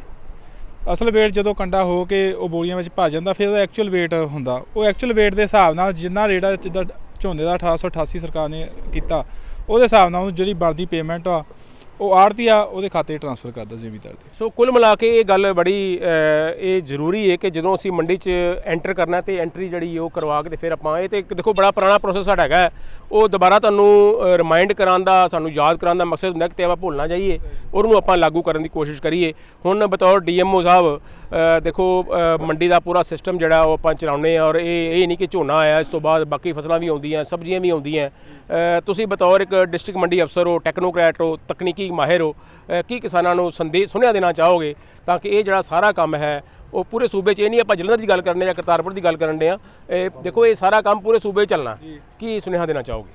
ਅਸਲ weight ਜਦੋਂ ਕੰਡਾ ਹੋ ਕੇ ਉਹ ਬੋਰੀਆਂ ਵਿੱਚ ਭਾ ਜਾਂਦਾ, ਫਿਰ ਉਹਦਾ ਐਕਚੁਅਲ weight ਹੁੰਦਾ। ਉਹ ਐਕਚੁਅਲ weight ਦੇ ਹਿਸਾਬ ਨਾਲ ਜਿੰਨਾ ਰੇਟ ਆ, ਜਿੱਦਾਂ ਝੋਨੇ ਦਾ 1888 ਸਰਕਾਰ ਨੇ ਕੀਤਾ, ਉਹਦੇ ਹਿਸਾਬ ਨਾਲ ਉਹਨੂੰ ਜਿਹੜੀ ਬਣਦੀ ਪੇਮੈਂਟ ਆ ਉਹ ਆੜਤੀ ਉਹਦੇ ਖਾਤੇ ਟ੍ਰਾਂਸਫਰ ਕਰਦਾ ਜ਼ਿਮੀਦਾਰ ਦੇ ਸੋ ਕੁੱਲ ਮਿਲਾ ਕੇ ਇਹ ਗੱਲ ਬੜੀ ਅ, ਇਹ ਜ਼ਰੂਰੀ ਹੈ ਕਿ ਜਦੋਂ ਅਸੀਂ ਮੰਡੀ 'ਚ ਐਂਟਰ ਕਰਨਾ ਤੇ ਐਂਟਰੀ ਜਿਹੜੀ ਉਹ ਕਰਵਾ ਕੇ ਤੇ ਫਿਰ ਆਪਾਂ ਇਹ ਤੇ ਇੱਕ ਦੇਖੋ ਬੜਾ ਪੁਰਾਣਾ ਪ੍ਰੋਸੈਸ ਸਾਡਾ ਹੈਗਾ ਹੈ। ਉਹ ਦੁਬਾਰਾ ਤੁਹਾਨੂੰ ਰਿਮਾਈਂਡ ਕਰਾਉਣ ਦਾ ਸਾਨੂੰ ਯਾਦ ਕਰਾਉਣ ਦਾ ਮਕਸਦ ਹੁੰਦਾ ਕਿ ਤੇ ਆਪਾਂ ਭੁੱਲ ਨਾ ਜਾਈਏ ਉਹਨੂੰ ਆਪਾਂ ਲਾਗੂ ਕਰਨ ਦੀ ਕੋਸ਼ਿਸ਼ ਕਰੀਏ। ਹੁਣ ਬਤੌਰ ਡੀਐਮਓ ਸਾਹਿਬ ਅ, ਦੇਖੋ ਅ, ਮੰਡੀ ਦਾ ਪੂਰਾ ਸਿਸਟਮ ਜਿਹੜਾ ਉਹ ਆਪਾਂ ਚਲਾਉਂਦੇ ਆ ਔਰ ਇਹ ਇਹ ਨਹੀਂ ਕਿ ਝੋਨਾ ਆਇਆ ਇਸ ਤੋਂ ਬਾਅਦ ਬਾਕੀ ਫਸਲਾਂ ਵੀ ਆਉਂਦੀਆਂ ਸਬਜ਼ੀਆਂ ਵੀ ਆਉਂਦੀਆਂ। ਅ, ਤੁਸੀਂ ਬਤੌਰ ਇੱਕ ਡਿਸਟ੍ਰਿਕਟ ਮੰਡੀ ਅਫਸਰ ਹੋ ਟੈਕਨੋਕ੍ਰੈਟ ਹੋ ਤਕਨੀਕੀ ਮਾਹਿਰ ਹੋ ਕੀ ਕਿਸਾਨਾਂ ਨੂੰ ਸੰਦੇਸ਼ ਸੁਨੇਹਾ ਦੇਣਾ ਚਾਹੋਗੇ ਤਾਂ ਕਿ ਇਹ ਜਿਹੜਾ ਸਾਰਾ ਕੰਮ ਹੈ ਉਹ ਪੂਰੇ ਸੂਬੇ 'ਚ ਇਹ ਨਹੀਂ ਆਪਾਂ ਜਲੰਧਰ ਦੀ ਗੱਲ ਕਰਨੇ ਜਾਂ ਕਰਤਾਰਪੁਰ ਦੀ ਗੱਲ ਕਰਨ ਦੇ ਆ ਇਹ ਦੇਖੋ ਇਹ ਸਾਰਾ ਕੰਮ ਪੂਰੇ ਸੂਬੇ 'ਚ ਚੱਲਣਾ। ਕੀ ਸੁਨੇਹਾ ਦੇਣਾ ਚਾਹੋਗੇ?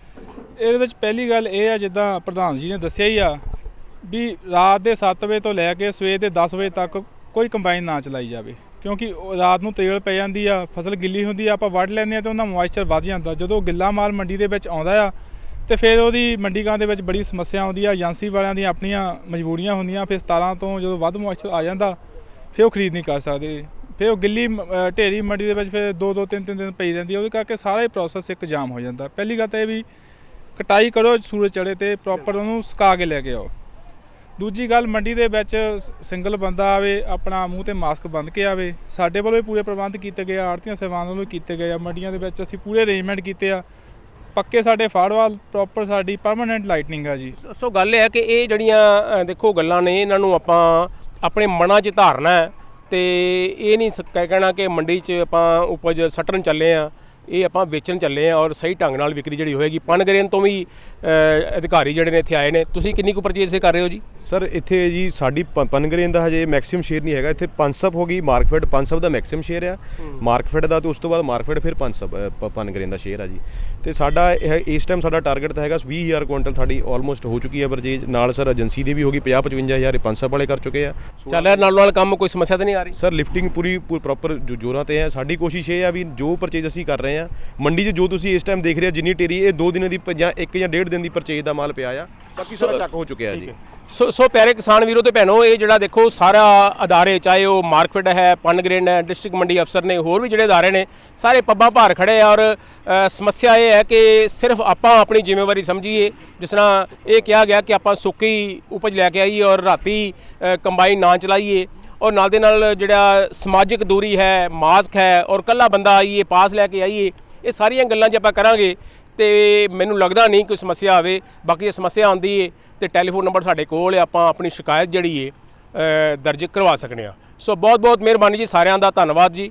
ਇਹਦੇ ਵਿੱਚ ਪਹਿਲੀ ਗੱਲ ਇਹ ਆ ਜਿੱਦਾਂ ਪ੍ਰਧਾਨ ਜੀ ਨੇ ਦੱਸਿਆ ਹੀ ਆ ਵੀ ਰਾਤ ਦੇ 7 ਵਜੇ ਤੋਂ ਲੈ ਕੇ ਸਵੇਰ ਦੇ 10 ਵਜੇ ਤੱਕ ਕੋਈ ਕੰਬਾਈਨ ਨਾ ਚਲਾਈ ਜਾਵੇ। ਕਿਉਂਕਿ ਰਾਤ ਨੂੰ ਤੇਲ ਪੈ ਜਾਂਦੀ ਆ ਫਸਲ ਗਿੱਲੀ ਹੁੰਦੀ ਆ ਆਪਾਂ ਵੱਢ ਲੈਂਦੇ ਆ ਤੇ ਉਹਨਾਂ ਮੋਇਸਚਰ ਵੱਧ ਜਾਂਦਾ। ਜਦੋਂ ਗਿੱਲਾ ਮਾਲ ਮੰਡੀ ਦੇ ਵਿੱਚ ਆਉਂਦਾ ਆ ਤੇ ਫਿਰ ਉਹਦੀ ਮੰਡੀਕਾਂ ਦੇ ਵਿੱਚ ਬੜੀ ਸਮੱਸਿਆ ਆਉਂਦੀ ਆ, ਏਜੰਸੀ ਵਾਲਿਆਂ ਦੀਆਂ ਆਪਣੀਆਂ ਮਜਬੂਰੀਆਂ ਹੁੰਦੀਆਂ, ਫਿਰ 17 ਤੋਂ ਜਦੋਂ ਵੱਧ ਮੋਇਸਚਰ ਆ ਜਾਂਦਾ, ਫਿਰ ਉਹ ਖਰੀਦ ਨਹੀਂ ਕਰ ਸਕਦੇ। ਫਿਰ ਉਹ ਗਿੱਲੀ ਢੇਰੀ ਮੰਡੀ ਦੇ ਵਿੱਚ ਫਿਰ 2 2 3 3 ਦਿਨ ਪਈ ਰਹਿੰਦੀ ਆ, ਉਹਦੇ ਕਰਕੇ ਸਾਰਾ ਹੀ ਪ੍ਰੋਸੈਸ ਇੱਕ ਜਾਮ ਹੋ ਜਾਂਦਾ। ਪਹਿਲੀ ਗੱਲ ਤਾਂ ਇਹ ਵੀ ਕਟਾਈ ਕਰੋ ਸੂਰਜ ਚੜੇ ਤੇ ਪ੍ਰੋਪਰ ਉਹਨੂੰ ਸੁਕਾ ਕੇ ਲੈ ਕੇ ਆਓ। ਦੂਜੀ ਗੱਲ, ਮੰਡੀ ਦੇ ਵਿੱਚ ਸਿੰਗਲ ਬੰਦਾ ਆਵੇ, ਆਪਣਾ ਮੂੰਹ ਤੇ ਮਾਸਕ ਬੰਦ ਕੇ ਆਵੇ, ਸਾਡੇ ਵੱਲੋਂ ਵੀ ਪੂਰੇ ਪ੍ਰਬੰਧ ਕੀਤੇ ਗਏ ਆ ਆੜਤੀਆਂ ਸੇਵਾਵਾਂ ਵੱਲੋਂ ਵੀ ਕੀਤੇ ਗਏ ਆ, ਮੰਡੀਆਂ ਦੇ ਵਿੱਚ ਅਸੀਂ ਪੂਰੇ ਅਰੇਂਜਮੈਂਟ ਕੀਤੇ ਆ। ਪੱਕੇ ਸਾਡੇ ਫਾੜਵਾਲ ਪ੍ਰੋਪਰ ਸਾਡੀ ਪਰਮਾਨੈਂਟ ਲਾਈਟਨਿੰਗ ਆ ਜੀ। ਸੋ- ਗੱਲ ਇਹ ਹੈ ਕਿ ਇਹ ਜਿਹੜੀਆਂ ਅ, ਦੇਖੋ ਗੱਲਾਂ ਨੇ ਇਹਨਾਂ ਨੂੰ ਆਪਾਂ ਆਪਣੇ ਮਨਾਂ 'ਚ ਧਾਰਨਾ ਹੈ ਤੇ ਇਹ ਨਹੀਂ ਸ- ਕਹਿ- ਕਹਿਣਾ ਕਿ ਮੰਡੀ 'ਚ ਆਪਾਂ ਉਪਜ ਸੱਟਣ ਚੱਲੇ ਆ ਇਹ ਆਪਾਂ ਵੇਚਣ ਚੱਲੇ ਆ ਔਰ ਸਹੀ ਢੰਗ ਨਾਲ ਵਿਕਰੀ ਜਿਹੜੀ ਹੋਏਗੀ। ਪਨਗਰੇਨ ਤੋਂ ਵੀ ਅ, ਅਧਿਕਾਰੀ ਜਿਹੜੇ ਨੇ ਇੱਥੇ ਆਏ ਨੇ। ਤੁਸੀਂ ਕਿੰਨੀ ਕੁ ਪਰਚੇਜ਼ ਕਰ ਰਹੇ ਹੋ ਜੀ? ਸਰ ਇੱਥੇ ਜੀ ਸਾਡੀ ਪ- ਪਨਗਰੇਨ ਦਾ ਹਜੇ ਮੈਕਸਿਮਮ ਸ਼ੇਅਰ ਨਹੀਂ ਹੈਗਾ। ਇੱਥੇ 500 ਹੋ ਗਈ। ਮਾਰਕਫੈਟ 500 ਦਾ ਮੈਕਸਿਮਮ ਸ਼ੇਅਰ ਆ। ਮਾਰਕਫੈਟ ਦਾ ਤੇ ਉਸ ਤੋਂ ਬਾਅਦ ਮਾਰਕਫੈਟ ਫਿਰ 500 ਪ- ਪਨਗਰੇਨ ਦਾ ਸ਼ੇਅਰ ਆ ਜੀ। ਤੇ ਸਾਡਾ ਇਹ ਇਸ ਟਾਈਮ ਸਾਡਾ ਟਾਰਗੇਟ ਤਾਂ ਹੈਗਾ 20000 ਕੁਇੰਟਲ ਸਾਡੀ ਆਲਮੋਸਟ ਹੋ ਚੁੱਕੀ ਹੈ ਪਰਚੇਜ ਨਾਲ ਸਰ ਏਜੰਸੀ ਦੀ ਵੀ ਹੋ ਗਈ 50 55000 ਇਹ 500 ਵਾਲੇ ਕਰ ਚੁੱਕੇ ਆ। ਚੱਲ ਰਿਹਾ ਨਾਲ ਨਾਲ ਕੰਮ ਕੋਈ ਸਮੱਸਿਆ ਤਾਂ ਨਹੀਂ ਆ ਰਹੀ? ਸਰ ਲਿਫਟਿੰਗ ਪੂਰੀ ਪ੍ਰੋਪਰ ਜੋਰਾਂ ਤੇ ਹੈ। ਸਾਡੀ ਕੋਸ਼ਿਸ਼ ਇਹ ਆ ਵੀ ਜੋ ਪਰਚੇਜ ਅਸੀਂ ਕਰ ਰਹੇ ਆ ਮੰਡੀ 'ਚ ਜੋ ਤੁਸੀਂ ਇਸ ਟਾਈਮ ਦੇਖ ਰਹੇ ਹੋ ਜਿੰਨੀ ਟੇਰੀ ਇਹ 2 ਦਿਨਾਂ ਦੀ ਜਾਂ 1 ਜਾਂ 1.5 ਦਿਨ ਦੀ ਪਰਚੇਜ ਦਾ ਮਾਲ ਪਿਆ ਆ। ਬਾਕੀ ਸਾਰਾ ਚੱਕ ਹੋ ਚੁੱਕਿਆ ਜੀ। ਸੋ ਸੋ ਪਿਆਰੇ ਕਿਸਾਨ ਵੀਰੋ ਤੇ ਭੈਣੋ, ਇਹ ਜਿਹੜਾ ਦੇਖੋ ਸਾਰਾ ਅਦਾਰੇ, ਚਾਹੇ ਉਹ ਮਾਰਕੀਟ ਹੈ ਪਨਗ੍ਰੇਨ ਹੈ, ਡਿਸਟ੍ਰਿਕਟ ਮੰਡੀ ਅਫਸਰ ਨੇ, ਹੋਰ ਵੀ ਜਿਹੜੇ ਅਦਾਰੇ ਨੇ, ਸਾਰੇ ਪੱਬਾਂ ਭਾਰ ਖੜੇ ਆ ਔਰ ਸਮੱਸਿਆ ਇਹ ਹੈ ਕਿ ਸਿਰਫ ਆਪਾਂ ਆਪਣੀ ਜ਼ਿੰਮੇਵਾਰੀ ਸਮਝੀਏ, ਜਿਸ ਤਰ੍ਹਾਂ ਇਹ ਕਿਹਾ ਗਿਆ ਕਿ ਆਪਾਂ ਸੁੱਕੀ ਉਪਜ ਲੈ ਕੇ ਆਈਏ ਔਰ ਰਾਤੀ ਕੰਬਾਈਨ ਨਾ ਚਲਾਈਏ ਔਰ ਨਾਲ ਦੇ ਨਾਲ ਜਿਹੜਾ ਸਮਾਜਿਕ ਦੂਰੀ ਹੈ, ਮਾਸਕ ਹੈ ਔਰ ਕੱਲਾ ਬੰਦਾ ਆਈਏ, ਪਾਸ ਲੈ ਕੇ ਆਈਏ, ਇਹ ਸਾਰੀਆਂ ਗੱਲਾਂ ਜੇ ਆਪਾਂ ਕਰਾਂਗੇ ਤੇ ਮੈਨੂੰ ਲੱਗਦਾ ਨਹੀਂ ਕੋਈ ਸਮੱਸਿਆ ਆਵੇ। ਬਾਕੀ ਜੇ ਸਮੱਸਿਆ ਆਉਂਦੀ ਏ ਤੇ ਟੈਲੀਫੋਨ ਨੰਬਰ ਸਾਡੇ ਕੋਲ ਹੈ ਆਪਾਂ ਆਪਣੀ ਸ਼ਿਕਾਇਤ ਜਿਹੜੀ ਏ ਦਰਜ ਕਰਵਾ ਸਕਨੇ ਆ। ਸੋ ਬਹੁਤ ਬਹੁਤ ਮਿਹਰਬਾਨੀ ਜੀ ਸਾਰਿਆਂ ਦਾ, ਧੰਨਵਾਦ ਜੀ।